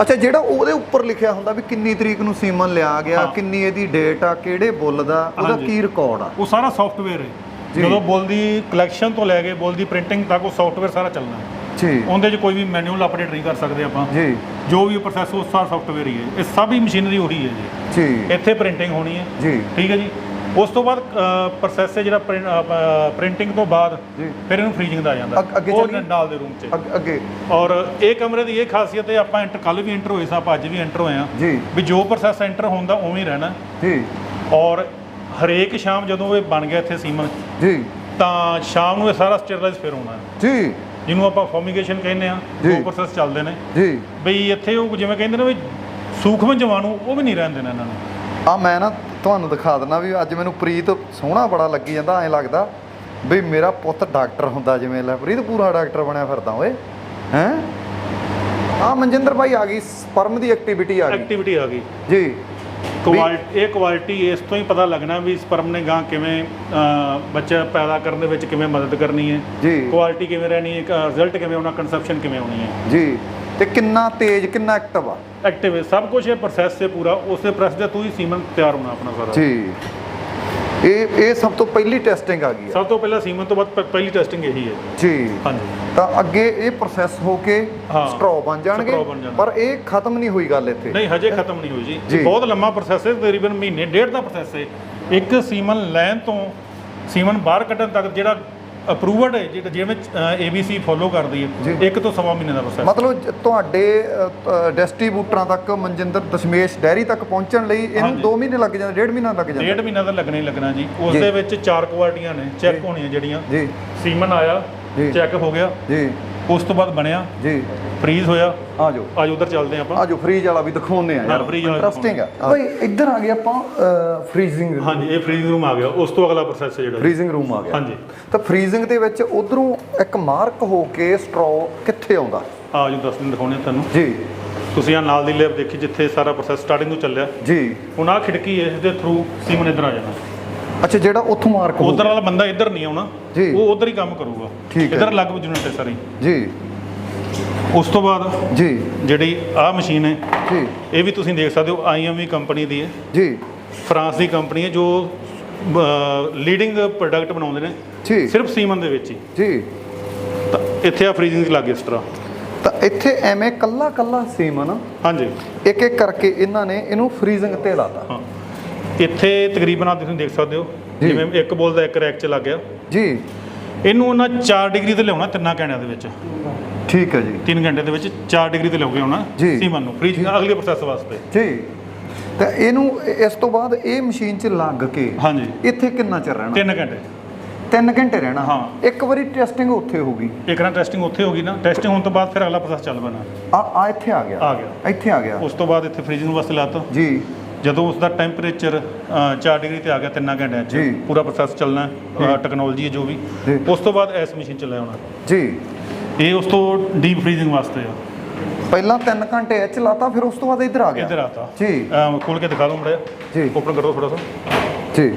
ਅੱਛਾ ਜਿਹੜਾ ਉਹਦੇ ਉੱਪਰ ਲਿਖਿਆ ਹੁੰਦਾ ਵੀ ਕਿੰਨੀ ਤਰੀਕ ਨੂੰ ਸੀਮਨ ਲਿਆ ਗਿਆ। ਕਿੰਨੀ ਇਹਦੀ ਡੇਟ ਆ ਕਿਹੜੇ ਬੁੱਲ ਦਾ ਉਹਦਾ। ਕੀ ਰਿਕਾਰਡ ਆ? ਉਹ ਸਾਰਾ ਸੌਫਟਵੇਅਰ ਹੈ। ਜਦੋਂ ਬੁੱਲ ਦੀ ਕਲੈਕਸ਼ਨ ਤੋਂ ਲੈ ਕੇ ਬੁੱਲ ਦੀ ਪ੍ਰਿੰਟਿੰਗ ਤੱਕ ਉਹ ਸੌਫਟਵੇਅਰ ਸਾਰਾ ਚੱਲਣਾ। ਹੈ ਜੀ। ਉਹਦੇ 'ਚ ਕੋਈ ਵੀ ਮੈਨੂਅਲ ਅਪਡੇਟ ਨਹੀਂ ਕਰ ਸਕਦੇ ਆਪਾਂ। ਜੀ। ਜੋ ਵੀ ਪ੍ਰੋਸੈਸ ਉਹ ਸਾਰਾ ਸੌਫਟਵੇਅਰ ਹੀ ਹੈ ਇਹ ਸਭ ਹੀ ਮਸ਼ੀਨਰੀ ਉਹੀ ਹੈ ਜੀ। ਜੀ। ਇੱਥੇ ਪ੍ਰਿੰਟਿੰਗ ਹੋਣੀ ਹੈ ਜੀ। ਠੀਕ ਹੈ ਜੀ। ਉਸ ਤੋਂ ਬਾਅਦ ਪ੍ਰੋਸੈਸ ਹੈ ਜਿਹੜਾ ਪ੍ਰਿੰਟਿੰਗ ਤੋਂ ਬਾਅਦ ਫਿਰ ਇਹਨੂੰ ਫ੍ਰੀਜ਼ਿੰਗ ਦਾ ਆ ਜਾਂਦਾ। ਉਹ? ਨਾਲ ਦੇ ਰੂਮ 'ਚ। ਅੱਗ- ਔਰ ਇਹ ਕਮਰੇ ਦੀ ਇਹ ਖਾਸੀਅਤ ਹੈ ਆਪਾਂ ਇੰਟਰ ਕੱਲ ਵੀ ਇੰਟਰ ਹੋਏ ਸਾਂ ਅੱਜ ਵੀ ਇੰਟਰ ਹੋਏ ਆ ਵੀ ਜੋ ਪ੍ਰੋਸੈਸ ਐਂਟਰ ਹੁੰਦਾ ਉਵੇਂ ਹੀ ਰਹਿਣਾ। ਜੀ। ਔਰ ਹਰੇਕ ਸ਼ਾਮ ਜਦੋਂ ਇਹ ਬਣ ਗਿਆ ਇੱਥੇ ਸੀਮਨ ਜੀ। ਤਾਂ ਸ਼ਾਮ ਨੂੰ ਇਹ ਸਾਰਾ ਸਟੇਰਲਾਈਜ਼ ਫਿਰ ਹੋਣਾ। ਜੀ। ਜਿਹਨੂੰ ਆਪਾਂ ਫੋਰਮੀਗੇਸ਼ਨ ਕਹਿੰਦੇ ਆ। ਦੋ ਪ੍ਰੋਸੈਸ ਚੱਲਦੇ ਨੇ। ਜੀ। ਬਈ ਇੱਥੇ ਉਹ ਜਿਵੇਂ ਕਹਿੰਦੇ ਨੇ ਵੀ ਸੂਖਮ ਜੀਵਾਣੂ ਉਹ ਵੀ ਨਹੀਂ ਰਹਿਣ ਦੇਣਾ ਇਹਨਾਂ ਨੇ। ਆ ਮੈਂ ਨਾ ਤੁਹਾਨੂੰ ਦਿਖਾ ਦਿੰਦਾ ਵੀ ਅੱਜ ਮੈਨੂੰ ਪ੍ਰੀਤ ਸੋਹਣਾ ਬੜਾ ਲੱਗੀ ਜਾਂਦਾ ਐਂ ਲੱਗਦਾ ਵੀ ਮੇਰਾ ਪੁੱਤ ਡਾਕਟਰ ਹੁੰਦਾ ਜਿਵੇਂ ਲੈ ਪ੍ਰੀਤ ਪੂਰਾ ਡਾਕਟਰ ਬਣਿਆ ਫਿਰਦਾ ਓਏ ਹੈ? ਆ ਮਨਜਿੰਦਰ ਭਾਈ ਆ ਗਈ ਸਪਰਮ ਦੀ ਐਕਟੀਵਿਟੀ ਆ ਗਈ। ਐਕਟੀਵਿਟੀ ਆ ਗਈ। ਜੀ। ਕੁਆਲਿਟੀ ਇਹ ਕੁਆਲਿਟੀ ਇਸ ਤੋਂ ਹੀ ਪਤਾ ਲੱਗਣਾ ਵੀ ਸਪਰਮ ਨੇ ਗਾਂ ਕਿਵੇਂ ਬੱਚਾ ਪੈਦਾ ਕਰਨ ਦੇ ਵਿੱਚ ਕਿਵੇਂ ਮਦਦ ਕਰਨੀ ਹੈ। ਜੀ। ਕੁਆਲਿਟੀ ਕਿਵੇਂ ਰਹਿਣੀ ਹੈ ਰਿਜ਼ਲਟ ਕਿਵੇਂ ਆਉਣਾ ਕਨਸੈਪਸ਼ਨ ਕਿਵੇਂ ਆਉਣੀ ਹੈ। ਜੀ। ਤੇ ਕਿੰਨਾ ਤੇਜ਼ ਕਿੰਨਾ ਐਕਟਿਵ ਆ? ਐਕਟਿਵ ਸਭ ਕੁਝ ਇਹ ਪ੍ਰੋਸੈਸ ਹੈ ਪੂਰਾ। ਉਸੇ ਪ੍ਰੋਸੈਸ ਦੇ ਤੂੰ ਹੀ ਸੀਮਨ ਤਿਆਰ ਹੋਣਾ ਆਪਣਾ ਸਾਰਾ। ਜੀ। ਇਹ ਇਹ ਸਭ ਤੋਂ ਪਹਿਲੀ ਟੈਸਟਿੰਗ ਆ ਗਈ ਸਭ ਤੋਂ ਪਹਿਲਾਂ ਸੀਮਨ ਤੋਂ ਬਾਅਦ ਪ- ਪਹਿਲੀ ਟੈਸਟਿੰਗ ਇਹੀ ਹੈ। ਜੀ। ਹਾਂਜੀ। ਤਾਂ ਅੱਗੇ ਇਹ ਪ੍ਰੋਸੈਸ ਹੋ ਕੇ ਹਾਂ। ਸਟ੍ਰੋ ਬਣ ਜਾਣਗੇ। Straw ਬਣ ਜਾਣਾ। ਪਰ ਇਹ ਖਤਮ ਨਹੀਂ ਹੋਈ ਗੱਲ ਇੱਥੇ। ਨਹੀਂ ਹਜੇ ਖਤਮ ਨਹੀਂ ਹੋਈ ਜੀ। ਜੀ। ਇਹ ਬਹੁਤ ਲੰਮਾ ਪ੍ਰੋਸੈਸ ਹੈ ਤਕਰੀਬਨ ਮਹੀਨੇ ਡੇਢ ਦਾ ਪ੍ਰੋਸੈਸ ਹੈ। ਇੱਕ ਸੀਮਨ ਲੈਣ ਤੋਂ ਸੀਮਨ ਬਾਹਰ ਕੱਢਣ ਤੱਕ ਜਿਹੜਾ ਅਪਰੂਵਡ ਹੈ ਜਿਹੜਾ ਜਿਵੇਂ ABC ਫੋਲੋ ਕਰਦੀ ਹੈ। ਇੱਕ ਤੋਂ ਸਵਾ ਮਹੀਨੇ ਦਾ ਪ੍ਰੋਸੈਸ ਮਤਲਬ ਤੁਹਾਡੇ ਡਿਸਟ੍ਰੀਬਿਊਟਰਾਂ ਤੱਕ ਮਨਜਿੰਦਰ ਦਸ਼ਮੇਸ਼ ਡੈਰੀ ਤੱਕ ਪਹੁੰਚਣ ਲਈ ਇਹਨੂੰ ਹਾਂਜੀ। 2 ਮਹੀਨੇ ਲੱਗ ਜਾਂਦੇ ਡੇਢ ਮਹੀਨਾ ਲੱਗ ਜਾਂਦਾ ਡੇਢ ਮਹੀਨਾ ਤਾਂ ਲੱਗਣਾ ਹੀ ਲੱਗਣਾ ਜੀ ਉਸ। ਦੇ ਵਿੱਚ ਚਾਰ ਕੁਆਲਟੀਆਂ ਨੇ ਚੈੱਕ। ਹੋਣੀਆਂ ਜਿਹੜੀਆਂ ਜੀ ਸੀਮਨ ਆਇਆ। ਚੈੱਕ ਹੋ ਗਿਆ ਜੀ ਉਸ ਤੋਂ ਬਾਅਦ ਬਣਿਆ। ਜੀ। ਫ੍ਰੀਜ਼ ਹੋਇਆ। ਆ ਜਾਓ। ਅੱਜ ਉਧਰ ਚੱਲਦੇ ਆਪਾਂ। ਆ ਜਾਓ ਫ੍ਰੀਜ ਵਾਲਾ ਵੀ ਦਿਖਾਉਂਦੇ ਆ ਯਾਰ। ਇੰਟਰਸਟਿੰਗ ਆ ਭਾਈ ਇੱਧਰ ਆ ਗਏ ਆਪਾਂ ਫ੍ਰੀਜ਼ਿੰਗ ਹਾਂਜੀ ਇਹ ਫ੍ਰੀਜ਼ ਰੂਮ ਆ ਗਿਆ। ਉਸ ਤੋਂ ਅਗਲਾ ਪ੍ਰੋਸੈਸ ਹੈ ਜਿਹੜਾ। ਫ੍ਰੀਜ਼ਿੰਗ ਰੂਮ ਆ ਗਿਆ। ਹਾਂਜੀ। ਤਾਂ ਫ੍ਰੀਜ਼ਿੰਗ ਦੇ ਵਿੱਚ ਉਧਰੋਂ ਇੱਕ ਮਾਰਕ ਹੋ ਕੇ ਸਟ੍ਰੋ ਕਿੱਥੇ ਆਉਂਦਾ? ਆ ਜੋ 10 ਦਿਨ ਦਿਖਾਉਣੇ ਤੁਹਾਨੂੰ। ਜੀ। ਤੁਸੀਂ ਆ ਨਾਲ ਦੀ ਲੈਬ ਦੇਖੀ ਜਿੱਥੇ ਸਾਰਾ ਪ੍ਰੋਸੈਸ ਸਟਾਰਟਿੰਗ ਤੋਂ ਚੱਲਿਆ। ਜੀ। ਹੁਣ ਆ ਖਿੜਕੀ ਹੈ ਇਸ ਦੇ ਥਰੂ ਸੀਮਨ ਇੱਧਰ ਆ ਜਾਣਾ। ਅੱਛਾ ਜਿਹੜਾ ਉੱਥੋਂ ਮਾਰਕ ਉਧਰ ਵਾਲਾ ਬੰਦਾ ਇੱਧਰ ਨਹੀਂ ਆਉਣਾ। ਜੀ। ਉਹ ਉਧਰ ਹੀ ਕੰਮ ਕਰੂਗਾ। ਠੀਕ ਹੈ। ਇੱਧਰ ਲੱਗ ਯੂਨਿਟ ਹੈ ਸਾਰੀ। ਜੀ। ਉਸ ਤੋਂ ਬਾਅਦ ਜੀ। ਜਿਹੜੀ ਆ ਮਸ਼ੀਨ ਹੈ ਜੀ। ਇਹ ਵੀ ਤੁਸੀਂ ਦੇਖ ਸਕਦੇ ਹੋ ਆਈਐਮਵੀ ਕੰਪਨੀ ਦੀ ਹੈ। ਜੀ। ਫਰਾਂਸ ਦੀ ਕੰਪਨੀ ਹੈ ਜੋ ਲੀਡਿੰਗ ਪ੍ਰੋਡਕਟ ਬਣਾਉਂਦੇ ਨੇ। ਜੀ। ਸਿਰਫ ਸੀਮਨ ਦੇ ਵਿੱਚ ਹੀ। ਜੀ। ਤਾਂ ਇੱਥੇ ਆ ਫ੍ਰੀਜ਼ਿੰਗ ਲੱਗ ਇਸ ਤਰ੍ਹਾਂ। ਤਾਂ ਇੱਥੇ ਐਵੇਂ ਕੱਲਾ ਕੱਲਾ ਸੀਮਨ ਹਾਂਜੀ। ਇੱਕ ਇੱਕ ਕਰਕੇ ਇਹਨਾਂ ਨੇ ਇਹਨੂੰ ਫ੍ਰੀਜ਼ਿੰਗ ਤੇ ਲਾਤਾ। ਹਾਂ। ਇੱਥੇ ਤਕਰੀਬਨ ਆ ਤੁਸੀਂ ਦੇਖ ਸਕਦੇ ਹੋ ਜੀ। ਜਿਵੇਂ ਇੱਕ ਬੋਲ ਦਾ ਇੱਕ ਰੈਕ 'ਚ ਲੱਗ ਗਿਆ। ਜੀ। ਇਹਨੂੰ ਉਹਨਾਂ 4 ਡਿਗਰੀ ਤੇ ਲਿਆਉਣਾ ਤਿੰਨਾਂ ਘੰਟਿਆਂ ਦੇ ਵਿੱਚ। ਠੀਕ ਹੈ ਜੀ। 3 ਘੰਟੇ ਦੇ ਵਿੱਚ 4 ਡਿਗਰੀ ਤੇ ਲਿਆਉਗੇ ਹੋਣਾ ਜੀ। ਸੀਮਨ ਨੂੰ। ਫ੍ਰੀਜ ਅਗਲੇ ਪ੍ਰੋਸੈਸ ਵਾਸਤੇ। ਜੀ। ਤਾਂ ਇਹਨੂੰ ਇਸ ਤੋਂ ਬਾਅਦ ਇਹ ਮਸ਼ੀਨ 'ਚ ਲੱਗ ਕੇ ਹਾਂਜੀ। ਇੱਥੇ ਕਿੰਨਾ ਚਿਰ ਰਹਿਣਾ? 3 ਘੰਟੇ। 3 ਘੰਟੇ ਰਹਿਣਾ। ਹਾਂ। ਇੱਕ ਵਾਰੀ ਟੈਸਟਿੰਗ ਉੱਥੇ ਹੋਊਗੀ ਇੱਕ ਨਾ ਟੈਸਟਿੰਗ ਉੱਥੇ ਹੋਗੀ ਨਾ। ਟੈਸਟਿੰਗ ਹੋਣ ਤੋਂ ਬਾਅਦ ਫਿਰ ਅਗਲਾ ਪ੍ਰੋਸੈਸ ਚੱਲ ਪੈਣਾ। ਆ ਆ ਇੱਥੇ ਆ ਗਿਆ। ਆ ਗਿਆ। ਇੱਥੇ ਆ ਗਿਆ। ਉਸ ਤੋਂ ਬਾਅਦ ਇੱਥੇ ਫ੍ਰੀਜ਼ਿੰਗ ਵਾਸਤੇ ਲਾਤਾ ਜੀ। ਜਦੋਂ ਉਸ ਦਾ ਟੈਂਪਰੇਚਰ 4 ਡਿਗਰੀ ਤੇ ਆ ਗਿਆ ਤਿੰਨਾਂ ਘੰਟਿਆਂ 'ਚ ਜੀ। ਪੂਰਾ ਪ੍ਰੋਸੈਸ ਚੱਲਣਾ ਟੈਕਨੋਲੋਜੀ ਹੈ ਜੋ ਵੀ। ਜੀ। ਉਸ ਤੋਂ ਬਾਅਦ ਇਸ ਮਸ਼ੀਨ ਚ ਲੈ ਆਉਣਾ ਜੀ। ਇਹ ਉਸ ਤੋਂ ਡੀਪ ਫ੍ਰੀਜ਼ਿੰਗ ਵਾਸਤੇ ਆ। ਪਹਿਲਾਂ 3 ਘੰਟੇ ਇਹ ਚਲਾਤਾ ਫਿਰ ਉਸ ਤੋਂ ਬਾਅਦ ਇੱਧਰ ਆ ਗਿਆ। ਇੱਧਰ ਆਤਾ। ਜੀ। ਅਮ ਖੋਲ ਕੇ ਦਿਖਾ ਲਓ ਮੜਿਆ ਜੀ। ਓਪਨ ਕਰੋ ਥੋੜਾ ਸਾ। ਜੀ।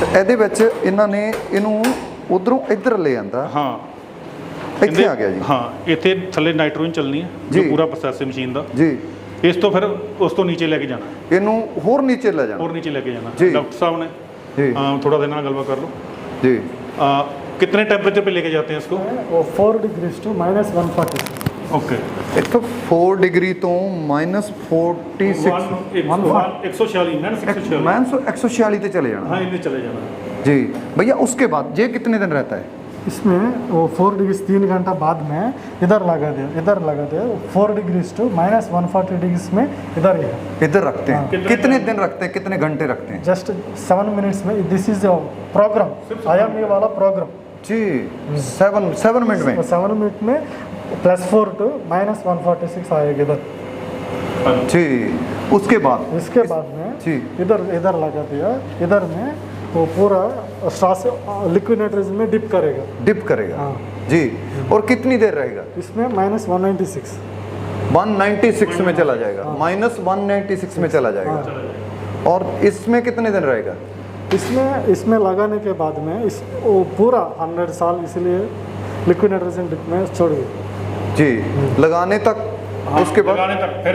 ਤੇ ਇਹਦੇ ਵਿੱਚ ਇਹਨਾਂ ਨੇ ਇਹਨੂੰ ਉਧਰੋਂ ਇੱਧਰ ਲੈ ਆਂਦਾ। ਹਾਂ। ਇੱਥੇ ਆ ਗਿਆ ਜੀ। ਹਾਂ ਇੱਥੇ ਥੱਲੇ ਨਾਈਟ੍ਰੋਜਨ ਚੱਲਣੀ ਹੈ ਜੋ ਜੀ। ਪੂਰਾ ਪ੍ਰੋਸੈਸ ਹੈ ਮਸ਼ੀਨ ਦਾ। ਜੀ। ਇਸ ਤੋਂ ਫਿਰ ਉਸ ਤੋਂ ਨੀਚੇ ਲੈ ਕੇ ਜਾਣਾ ਇਹਨੂੰ ਹੋਰ ਨੀਚੇ ਲੈ ਜਾਣਾ ਹੋਰ ਨੀਚੇ ਲੈ ਕੇ ਜਾਣਾ ਜੀ। डॉक्टर साहब ने जी। थोड़ा देर ਨਾਲ ਗੱਲਬਾਤ ਕਰ ਲਓ ਜੀ अ, कितने टेम्परेचर पे लेके जाते हैं इसको वो four degrees to minus one forty okay ਇੱਥੋਂ 4 ਡਿਗਰੀ ਤੋਂ -46 एक सौ छियालीस मैं एक सौ छियालीस मैं 146 ਤੇ ਚਲੇ ਜਾਣਾ हाँ इनमें चले जाना जी भैया उसके बाद ये कितने दिन रहता है इसमें वो फोर डिग्रीज तीन घंटा बाद में इधर लगा दिया इधर लगा दिया। Four degrees to minus one forty degrees में इधर ही है। इधर रखते हैं। कितने कितने दिन रखते हैं? कितने घंटे रखते हैं? जस्ट सेवन मिनट्स में this is program I M ये वाला प्रोग्राम जी सेवन सेवन मिनट में। सेवन मिनट में plus four to minus one forty six आएगा इधर। जी उसके बाद। इसके बाद में जी। इधर इधर लगा दिया। इधर में वो पूरा लिक्विड नाइट्रोजन में डिप करेगा। डिप करेगा। हाँ। जी। और कितनी देर रहेगा? इसमें minus one ninety six one ninety six में चला जाएगा। माइनस वन नाइन्टी सिक्स में चला जाएगा। हाँ। और इसमें कितने दिन रहेगा? इसमें इसमें लगाने के बाद में इस वो पूरा हंड्रेड साल इसलिए लिक्विड नाइट्रोजन डिप में छोड़िए जी। लगाने तक हाँ, उसके बाद? लगाने तक। फिर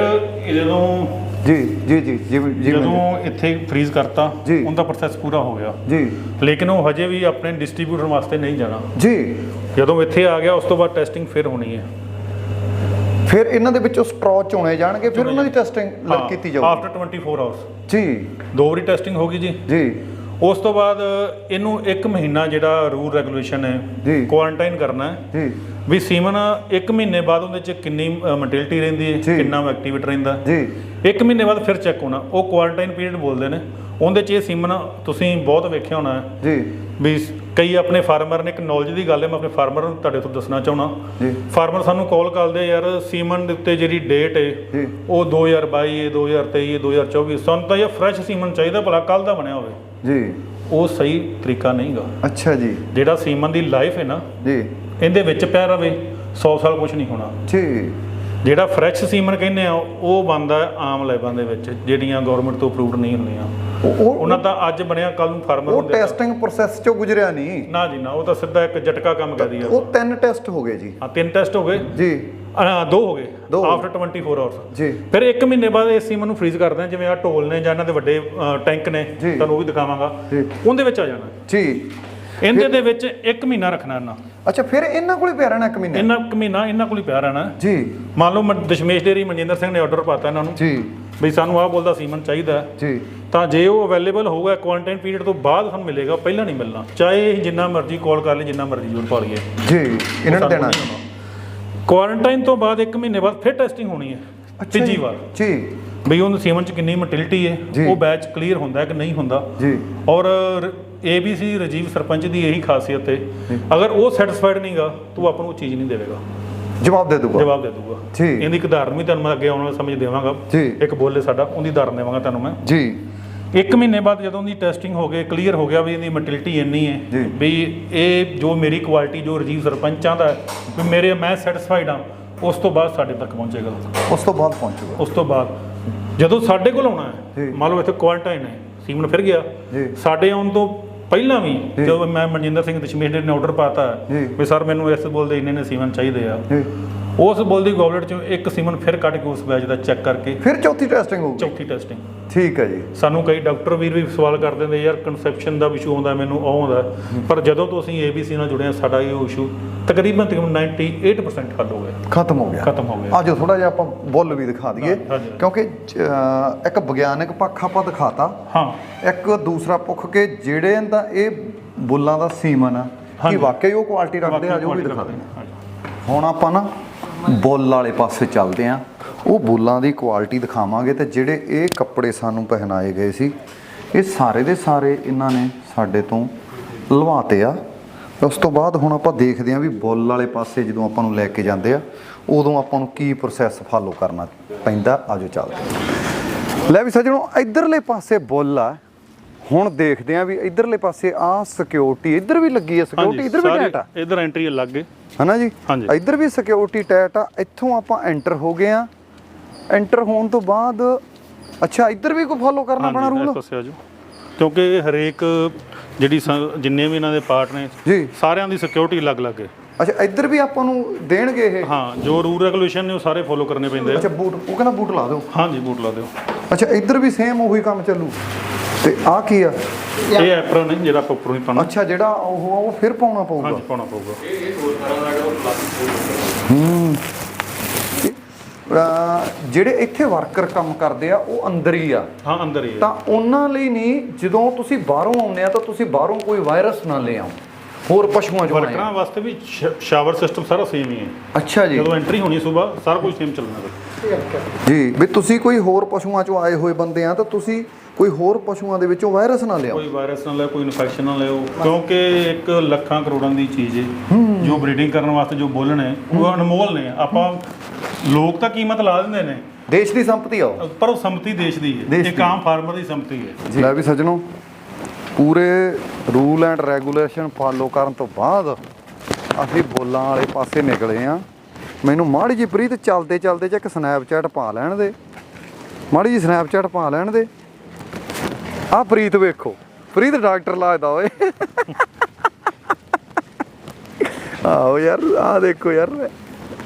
ਜੀ ਜੀ ਜੀ ਜਿਵੇਂ ਜਦੋਂ ਇੱਥੇ ਫ੍ਰੀਜ਼ ਕਰਤਾ ਉਹਦਾ ਪ੍ਰੋਸੈਸ ਪੂਰਾ ਹੋ ਗਿਆ। ਜੀ। ਲੇਕਿਨ ਉਹ ਹਜੇ ਵੀ ਆਪਣੇ ਡਿਸਟ੍ਰੀਬਿਊਟਰ ਵਾਸਤੇ ਨਹੀਂ ਜਾਣਾ। ਜੀ। ਜਦੋਂ ਇੱਥੇ ਆ ਗਿਆ ਉਸ ਤੋਂ ਬਾਅਦ ਟੈਸਟਿੰਗ ਫਿਰ ਹੋਣੀ ਹੈ। ਫਿਰ ਇਹਨਾਂ ਦੇ ਵਿੱਚੋਂ ਸਟ੍ਰੋ ਚੁਣੇ ਜਾਣਗੇ ਫਿਰ ਉਹਨਾਂ ਦੀ ਟੈਸਟਿੰਗ ਕੀਤੀ ਜਾਊਗੀ। ਆਫਟਰ 24 ਆਵਰਸ ਜੀ। ਦੋ ਵਾਰੀ ਟੈਸਟਿੰਗ ਹੋ ਗਈ ਜੀ। ਜੀ। ਉਸ ਤੋਂ ਬਾਅਦ ਇਹਨੂੰ 1 ਮਹੀਨਾ ਜਿਹੜਾ ਰੂਲ ਰੈਗੂਲੇਸ਼ਨ ਜੀ। ਹੈ ਕੁਆਰੰਟਾਈਨ ਕਰਨਾ ਹੈ। ਜੀ। ਵੀ ਸੀਮਨ 1 ਮਹੀਨੇ ਬਾਅਦ ਉਹਦੇ ਚ ਕਿੰਨੀ ਮੋਟਿਲਿਟੀ ਰਹਿੰਦੀ ਹੈ। ਕਿੰਨਾ ਐਕਟੀਵੇਟ ਰਹਿੰਦਾ? ਜੀ। 1 ਮਹੀਨੇ ਬਾਅਦ ਫਿਰ ਚੈੱਕ ਹੋਣਾ। ਉਹ ਕੁਆਰੰਟਾਈਨ ਪੀਰੀਅਡ ਬੋਲਦੇ ਨੇ। ਉਹਦੇ ਚ ਇਹ ਸੀਮਨ ਤੁਸੀਂ ਬਹੁਤ ਵੇਖਿਆ ਹੋਣਾ ਜੀ। ਵੀ ਕਈ ਆਪਣੇ ਫਾਰਮਰ ਨੇ ਇੱਕ ਨੌਲੇਜ ਦੀ ਗੱਲ ਹੈ ਮੈਂ ਆਪਣੇ ਫਾਰਮਰ ਨੂੰ ਤੁਹਾਡੇ ਤੋਂ ਦੱਸਣਾ ਚਾਹਣਾ ਜੀ। ਫਾਰਮਰ ਸਾਨੂੰ ਕਾਲ ਕਰਦੇ ਯਾਰ ਸੀਮਨ ਦੇ ਉੱਤੇ ਜਿਹੜੀ ਡੇਟ। ਹੈ ਉਹ 2022 ਹੈ 2023 ਹੈ 2024 ਸਾਨੂੰ ਤਾਂ ਇਹ ਫਰੈਸ਼ ਸੀਮਨ ਚਾਹੀਦਾ ਭਲਾ ਕੱਲ ਦਾ ਬਣਿਆ ਹੋਵੇ। ਜੀ। ਉਹ ਸਹੀ ਤਰੀਕਾ ਨਹੀਂਗਾ। ਅੱਛਾ ਜੀ। ਜਿਹੜਾ ਸੀਮਨ ਦੀ ਲਾਈਫ ਹੈ ਨਾ ਜੀ। ਇਹਦੇ ਵਿੱਚ ਪਿਆ ਰਵੇ 100 ਸਾਲ ਕੁਝ ਨਹੀਂ ਹੋਣਾ। ਜੀ ਜਿਹੜਾ ਫਰੈਸ਼ ਸੀਮਨ ਕਹਿੰਦੇ ਆ ਉਹ ਬੰਦਾ ਆਮ ਲੈਬਾਂ ਦੇ ਵਿੱਚ ਜਿਹੜੀਆਂ ਗਵਰਨਮੈਂਟ ਤੋਂ ਅਪਰੂਵਡ ਨਹੀਂ ਹੁੰਦੀਆਂ। ਉਹ ਉਹ- ਉਹਨਾਂ ਦਾ ਅੱਜ ਬਣਿਆ ਕੱਲ ਨੂੰ ਫਾਰਮਰ ਉਹ ਨੂੰ ਦੇਤਾ। ਟੈਸਟਿੰਗ ਪ੍ਰੋਸੈਸ ਚੋਂ ਗੁਜ਼ਰਿਆ ਨਹੀਂ। ਨਾ ਜੀ ਨਾ ਉਹ ਤਾਂ ਸਿੱਧਾ ਇੱਕ ਝਟਕਾ ਕੰਮ ਕਰ ਦਿਆ ਉਹ ਤਿੰਨ ਟੈਸਟ ਹੋ ਗਏ ਜੀ। ਹਾਂ ਤਿੰਨ ਟੈਸਟ ਹੋ ਗਏ। ਜੀ। ਦੋ ਹੋ ਗਏ। ਆਫਟਰ 24 ਆਵਰਸ ਜੀ। ਫਿਰ ਇੱਕ ਮਹੀਨੇ ਬਾਅਦ ਇਸ ਸੀਮਨ ਨੂੰ ਫ੍ਰੀਜ਼ ਕਰਦੇ ਆ ਜਿਵੇਂ ਆ ਢੋਲ ਨੇ ਜਾਂ ਇਹਨਾਂ ਦੇ ਵੱਡੇ ਟੈਂਕ ਨੇ। ਤੁਹਾਨੂੰ ਉਹ ਵੀ ਦਿਖਾਵਾਂਗਾ। ਉਹਦੇ ਵਿੱਚ ਆ ਜਾਣਾ। ਜੀ। ਇਹਦੇ ਦੇ ਵਿੱਚ ਇੱਕ ਮਹੀਨਾ ਰੱਖਣਾ ਇਹਨਾਂ। ਅੱਛਾ ਫਿਰ ਇਹਨਾਂ ਕੋਲੇ ਪਿਆ ਰਹਿਣਾ ਇੱਕ ਮਹੀਨਾ? ਇਹਨਾਂ ਇੱਕ ਮਹੀਨਾ ਇਹਨਾਂ ਕੋਲ ਪਿਆ ਰਹਿਣਾ। ਜੀ। ਮੰਨ ਲਓ ਮ- ਦਸ਼ਮੇਸ਼ ਡੇਰੀ ਮਨਜਿੰਦਰ ਸਿੰਘ ਨੇ ਆਰਡਰ ਪਾਤਾ ਇਹਨਾਂ ਨੂੰ। ਜੀ। ਵੀ ਸਾਨੂੰ ਆਹ ਬੋਲਦਾ ਸੀਮਨ ਚਾਹੀਦਾ। ਹੈ। ਜੀ। ਤਾਂ ਜੇ ਉਹ ਅਵੇਲੇਬਲ ਹੋਊਗਾ ਕੁਆਰੰਟਾਈਨ ਪੀਰੀਅਡ ਤੋਂ ਬਾਅਦ ਸਾਨੂੰ ਮਿਲੇਗਾ ਪਹਿਲਾਂ ਨਹੀਂ ਮਿਲਣਾ। ਚਾਹੇ ਇਹ ਜਿੰਨਾ ਮਰਜ਼ੀ ਕਾਲ ਕਰ ਲਈ ਜਿੰਨਾ ਮਰਜ਼ੀ ਜੋਰ ਪਾ ਲਈਏ। ਜੀ ਇਹਨਾਂ ਨੂੰ ਦੇਣਾ। ਕੁਆਰੰਟਾਈਨ ਤੋਂ ਬਾਅਦ ਇੱਕ ਮਹੀਨੇ ਬਾਅਦ ਫਿਰ ਟੈਸਟਿੰਗ ਹੋਣੀ ਹੈ। ਅੱਛਾ ਤੀਜੀ। ਵਾਰ। ਜੀ। ਵੀ ਉਹਨੂੰ ਸੀਮਨ ਚ ਕਿੰਨੀ ਮੋਟਿਲਿਟੀ ਹੈ ਜੀ। ਉਹ ਬੈਚ ਕਲੀਅਰ ਹੁੰਦਾ ਹੈ ਕਿ ਨਹੀਂ ਹੁੰਦਾ। ਜੀ। ਔਰ ਏਬੀਸੀ ਰਜੀਵ ਸਰਪੰਚ ਦੀ ਇਹੀ ਖਾਸੀਅਤ ਹੈ। ਅਗਰ ਉਹ ਸੈਟੀਸਫਾਈਡ ਨਹੀਂਗਾ ਤਾਂ ਆਪਾਂ ਨੂੰ ਉਹ ਚੀਜ਼ ਨਹੀਂ ਦੇਵੇਗਾ। ਜਵਾਬ ਦੇ ਦੂਗਾ ਜਵਾਬ ਦੇ ਦੂਗਾ ਜੀ। ਇਹਦੀ ਇੱਕ ਉਦਾਹਰਨ ਵੀ ਤੁਹਾਨੂੰ ਮੈਂ ਅੱਗੇ ਆਉਣ ਵਾਲੇ ਸਮੇਂ 'ਚ ਦੇਵਾਂਗਾ। ਜੀ। ਇੱਕ ਬੋਲੇ ਸਾਡਾ ਉਹਦੀ ਉਦਾਹਰਨ ਦੇਵਾਂਗਾ ਤੁਹਾਨੂੰ ਮੈਂ। ਜੀ। ਇੱਕ ਮਹੀਨੇ ਬਾਅਦ ਜਦੋਂ ਦੀ ਟੈਸਟਿੰਗ ਹੋ ਗਈ ਕਲੀਅਰ ਹੋ ਗਿਆ ਵੀ ਇਹਦੀ ਮੋਟਿਲਿਟੀ ਇੰਨੀ। ਹੈ ਵੀ ਇਹ ਜੋ ਮੇਰੀ ਕੁਆਲਿਟੀ ਜੋ ਰਜੀਵ ਸਰਪੰਚ ਹੈ ਵੀ ਮੇਰੇ ਮੈਂ ਸੈਟੀਸਫਾਈਡ ਹਾਂ ਉਸ ਤੋਂ ਬਾਅਦ ਸਾਡੇ ਤੱਕ ਪਹੁੰਚੇਗਾ। ਉਸ ਤੋਂ ਬਾਅਦ ਪਹੁੰਚੂਗਾ। ਉਸ ਤੋਂ ਬਾਅਦ। ਜਦੋਂ ਸਾਡੇ ਕੋਲ ਆਉਣਾ। ਹੈ ਮੰਨ ਲਓ ਇੱਥੇ ਕੁਆਰੰਟਾਈਨ ਹੈ ਸੀਮਨ ਫਿਰ ਗਿਆ। ਸਾਡੇ ਆਉਣ ਤੋਂ ਪਹਿਲਾਂ ਵੀ। ਜਦੋਂ ਮੈਂ ਮਨਜਿੰਦਰ ਸਿੰਘ ਦਸ਼ਮੇਸ਼ ਨੇ ਆਰਡਰ ਪਾਤਾ। ਵੀ ਸਰ ਮੈਨੂੰ ਇਸ ਬੋਲਦੇ ਇੰਨੇ ਨੇ ਸੀਮਨ ਚਾਹੀਦੇ ਆ ਉਸ ਬੁੱਲ ਦੀ ਗੋਬਲੇਟ ਚੋਂ ਇੱਕ ਸੀਮਨ ਫਿਰ ਕੱਢ ਕੇ ਉਸ ਬੈਚ ਦਾ ਚੈੱਕ ਕਰਕੇ ਫਿਰ ਚੌਥੀ ਟੈਸਟਿੰਗ ਹੋਊਗੀ। ਚੌਥੀ ਟੈਸਟਿੰਗ ਠੀਕ ਹੈ ਜੀ। ਸਾਨੂੰ ਕਈ ਡਾਕਟਰ ਵੀਰ ਵੀ ਸਵਾਲ ਕਰਦੇ ਨੇ ਯਾਰ ਕਨਸੈਪਸ਼ਨ ਦਾ ਇਸ਼ੂ ਆਉਂਦਾ ਮੈਨੂੰ ਉਹ ਆਉਂਦਾ। ਪਰ ਜਦੋਂ ਤੋਂ ਅਸੀਂ ABC ਨਾਲ ਜੁੜੇ ਹਾਂ ਸਾਡਾ ਇਹ ਇਸ਼ੂ ਤਕਰੀਬਨ ਤਕਰੀਬਨ 98% ਹੱਲ ਹੋ ਗਿਆ। ਖਤਮ ਹੋ ਗਿਆ। ਖਤਮ ਹੋ ਗਿਆ। ਆਜੋ ਥੋੜਾ ਜਿਹਾ ਆਪਾਂ ਬੁੱਲ ਵੀ ਦਿਖਾ ਦਈਏ। ਕਿਉਂਕਿ ਇੱਕ ਵਿਗਿਆਨਕ ਪੱਖ ਆਪਾਂ ਦਿਖਾਤਾ। ਹਾਂ। ਇੱਕ ਦੂਸਰਾ ਪੁੱਖ ਕੇ ਜਿਹੜੇ ਦਾ ਇਹ ਬੁੱਲਾਂ ਦਾ ਸੀਮਨ ਆ ਕਿ। ਵਾਕਈ ਉਹ ਕੁਆਲਿਟੀ ਰੱਖਦੇ ਆ ਜੋ ਵੀ ਦਿਖਾ ਦਿੰਦੇ। ਹੁਣ ਆਪਾਂ ਨਾ ਬੁੱਲ ਵਾਲੇ ਪਾਸੇ ਚੱਲਦੇ ਆ। ਉਹ ਬੁੱਲਾਂ ਦੀ ਕੁਆਲਿਟੀ ਦਿਖਾਵਾਂਗੇ ਤੇ ਜਿਹੜੇ ਇਹ ਕੱਪੜੇ ਸਾਨੂੰ ਪਹਿਨਾਏ ਗਏ ਸੀ, ਇਹ ਸਾਰੇ ਦੇ ਸਾਰੇ ਇਹਨਾਂ ਨੇ ਸਾਡੇ ਤੋਂ ਲਵਾਤੇ ਆ। ਉਸ ਤੋਂ ਬਾਅਦ ਹੁਣ ਆਪਾਂ ਦੇਖਦੇ ਆ ਵੀ ਬੁੱਲ ਵਾਲੇ ਪਾਸੇ ਜਦੋਂ ਆਪਾਂ ਨੂੰ ਲੈ ਕੇ ਜਾਂਦੇ ਆ, ਉਦੋਂ ਆਪਾਂ ਨੂੰ ਕੀ ਪ੍ਰੋਸੈਸ ਫਾਲੋ ਕਰਨਾ ਪੈਂਦਾ, ਆਜੋ ਚੱਲਦੇ ਹਾਂ। ਲੈ ਵੀ ਸੱਜਣੋ, ਇਧਰਲੇ ਪਾਸੇ ਬੁੱਲ ਆ। ਹੁਣ ਦੇਖਦੇ ਆ ਵੀ ਇਧਰਲੇ ਪਾਸੇ ਆ ਸਿਕਿਉਰਿਟੀ ਇੱਧਰ ਵੀ ਲੱਗੀ ਆ ਸਿਕਿਉਰਿਟੀ ਇੱਧਰ ਵੀ ਟੈਟ ਆ। ਇੱਧਰ ਐਂਟਰੀ ਅਲੱਗ ਹੈ ਹਨਾ ਜੀ। ਇੱਧਰ ਵੀ ਸਿਕਿਉਰਿਟੀ ਟੈਟ ਆ ਇੱਥੋਂ ਆਪਾਂ ਐਂਟਰ ਹੋ ਗਏ ਆ। ਐਂਟਰ ਹੋਣ ਤੋਂ ਬਾਅਦ ਅੱਛਾ ਇੱਧਰ ਵੀ ਕੋਈ ਫੋਲੋ ਕਰਨਾ ਪੈਣਾ ਰੂਲ ਕਿਉਂਕਿ ਹਰੇਕ ਜਿਹੜੀ ਜਿੰਨੇ ਵੀ ਇਹਨਾਂ ਦੇ ਪਾਰਟ ਨੇ ਜੀ। ਸਾਰਿਆਂ ਦੀ ਸਿਕਿਉਰਿਟੀ ਅਲੱਗ-ਅਲੱਗ ਹੈ। ਅੱਛਾ ਇੱਧਰ ਵੀ ਆਪਾਂ ਨੂੰ ਦੇਣਗੇ ਇਹ? ਹਾਂ ਜੋ ਰੂਲ ਰੈਗੂਲੇਸ਼ਨ ਨੇ ਉਹ ਸਾਰੇ ਫੋਲੋ ਕਰਨੇ ਪੈਂਦੇ ਆ। ਅੱਛਾ ਬੂਟ ਉਹ ਕਹਿੰਦਾ ਬੂਟ ਲਾ ਦਿਓ। ਹਾਂਜੀ ਬੂਟ ਲਾ ਦਿਓ। ਅੱਛਾ ਇੱਧਰ ਵੀ ਸੇਮ ਉਹੀ ਕੰਮ ਚੱਲੂ? ਤੇ ਆ ਕੀ ਆ? ਇਹ ਐਪਰਨ ਹੈ ਜਿਹੜਾ ਆਪਾਂ ਉੱਪਰੋਂ ਹੀ ਪਾਉਣਾ। ਅੱਛਾ ਜਿਹੜਾ ਉਹ ਆ, ਉਹ ਫਿਰ ਪਾਉਣਾ ਪਊਗਾ? ਹਾਂਜੀ ਪਾਉਣਾ ਪਊਗਾ। ਅਹ ਜਿਹੜੇ ਇੱਥੇ ਵਰਕਰ ਕੰਮ ਕਰਦੇ ਆ ਉਹ ਅੰਦਰ ਹੀ ਆ। ਹਾਂ ਅੰਦਰ ਹੀ ਹੈ ਤਾਂ ਉਹਨਾਂ ਲਈ ਨਹੀਂ ਜਦੋਂ ਤੁਸੀਂ ਬਾਹਰੋਂ ਆਉਂਦੇ ਆ ਤਾਂ ਤੁਸੀਂ ਬਾਹਰੋਂ ਕੋਈ ਵਾਇਰਸ ਨਾ ਲੈ ਆਓ। ਹੋਰ ਪਸ਼ੂਆਂ ਚੋਂ ਆਏ। ਵਰਕਰਾਂ। ਵਾਸਤੇ ਵੀ ਸ਼ਾਵਰ ਸਿਸਟਮ ਸਾਰਾ ਸੇਮ ਹੀ ਹੈ। ਅੱਛਾ ਜੀ। ਜਦੋਂ ਐਂਟਰੀ ਹੋਣੀ ਸਵੇਰ ਸਾਰਾ ਕੁਝ ਸੇਮ ਚੱਲਣਾ ਹੈ। ਜੀ ਵੀ ਤੁਸੀਂ ਕੋਈ ਹੋਰ ਪਸ਼ੂਆਂ ਚੋਂ ਆਏ ਹੋਏ ਬੰਦੇ ਆ ਤਾਂ ਤੁਸੀਂ ਕੋਈ ਹੋਰ ਪਸ਼ੂਆਂ ਦੇ ਵਿੱਚੋਂ ਵਾਇਰਸ ਨਾ ਲਿਆਓ ਕੋਈ ਵਾਇਰਸ ਨਾ ਲਿਓ ਕੋਈ ਇਨਫੈਕਸ਼ਨ ਨਾ ਲਿਓ ਕਿਉਂਕਿ ਇੱਕ ਲੱਖਾਂ ਕਰੋੜਾਂ ਦੀ ਚੀਜ਼ ਹੈ। ਜੋ ਬਰੀਡਿੰਗ ਕਰਨ ਵਾਸਤੇ ਜੋ ਬੋਲਣ ਹੈ ਉਹ ਅਨਮੋਲ ਨੇ। ਆਪਾਂ ਲੋਕ ਤਾਂ ਕੀਮਤ ਲਾ ਦਿੰਦੇ ਨੇ। ਦੇਸ਼ ਦੀ ਸੰਪਤੀ ਆਓ ਪਰ ਉਹ ਸੰਪਤੀ ਦੇਸ਼ ਦੀ ਹੈ ਇੱਕ। ਆਮ ਫਾਰਮਰ ਦੀ ਸੰਪਤੀ ਹੈ ਲੈ ਵੀ ਸੱਜਣੋ ਪੂਰੇ ਰੂਲ ਐਂਡ ਰੈਗੂਲੇਸ਼ਨ ਫਾਲੋ ਕਰਨ ਤੋਂ ਬਾਅਦ ਅਸੀਂ ਬੋਲਾਂ ਵਾਲੇ ਪਾਸੇ ਨਿਕਲੇ ਆ। ਮੈਨੂੰ ਮਾੜੀ ਜੀ ਪ੍ਰੀਤ ਚੱਲਦੇ ਚੱਲਦੇ ਚ ਇੱਕ ਸਨੈਪਚੈਟ ਪਾ ਲੈਣ ਦੇ। ਮਾੜੀ ਜੀ ਸਨੈਪਚੈਟ ਪਾ ਲੈਣ ਦੇ। ਆ ਪ੍ਰੀਤ ਵੇਖੋ। ਪ੍ਰੀਤ ਡਾਕਟਰ ਲੱਗਦਾ ਓਏ। ਆਓ ਯਾਰ ਆ ਦੇਖੋ ਯਾਰ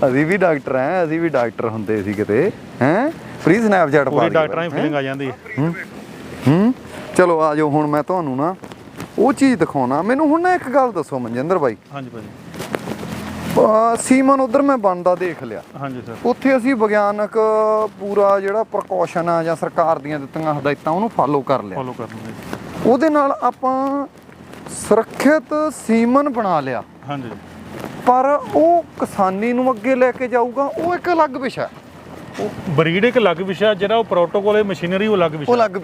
ਅਸੀਂ ਵੀ ਡਾਕਟਰ ਆ ਅਸੀਂ ਵੀ ਡਾਕਟਰ ਹੁੰਦੇ ਸੀ ਕਿਤੇ ਹੈ? ਪ੍ਰੀਤ ਸਨੈਪਚੈਟ ਪਾ ਲਈ ਡਾਕਟਰਾਂ ਦੀ? ਫੀਲਿੰਗ ਆ ਜਾਂਦੀ ਹੈ। ਚਲੋ ਆ ਜਾਓ ਹੁਣ ਮੈਂ ਤੁਹਾਨੂੰ ਨਾ ਉਹ ਚੀਜ਼ ਦਿਖਾਉਣਾ। ਮੈਨੂੰ ਹੁਣ ਨਾ ਇੱਕ ਗੱਲ ਦੱਸੋ ਮਨਜਿੰਦਰ ਬਾਈ। ਹਾਂਜੀ ਅਹ ਸੀਮਨ ਉਧਰ ਮੈਂ ਬਣਦਾ ਦੇਖ ਲਿਆ। ਹਾਂਜੀ ਸਰ। ਉੱਥੇ ਅਸੀਂ ਵਿਗਿਆਨਕ ਪੂਰਾ ਜਿਹੜਾ ਪ੍ਰਕਾਸ਼ਨ ਆ ਜਾਂ ਸਰਕਾਰ ਦੀਆਂ ਦਿੱਤੀਆਂ ਹਦਾਇਤਾਂ ਉਹਨੂੰ ਫਾਲੋ ਕਰ ਲਿਆ। ਫੋਲੋ ਕਰ ਲਵਾਂਗੇ ਉਹਦੇ ਨਾਲ ਆਪਾਂ ਸੁਰੱਖਿਅਤ ਸੀਮਨ ਬਣਾ ਲਿਆ। ਹਾਂਜੀ। ਪਰ ਉਹ ਕਿਸਾਨੀ ਨੂੰ ਅੱਗੇ ਲੈ ਕੇ ਜਾਊਗਾ ਉਹ ਇੱਕ ਅਲੱਗ ਵਿਸ਼ਾ ਹੈ। ਬਰੀਡ ਇੱਕ ਅਲੱਗ ਵਿਸ਼ਾ ਜਿਹੜਾ ਉਹ ਪ੍ਰੋਟੋਕੋਲ ਹੈ ਮਸ਼ੀਨਰੀ ਉਹ ਅਲੱਗ ਉਹ ਵਿਸ਼ਾ। ਅਲੱਗ।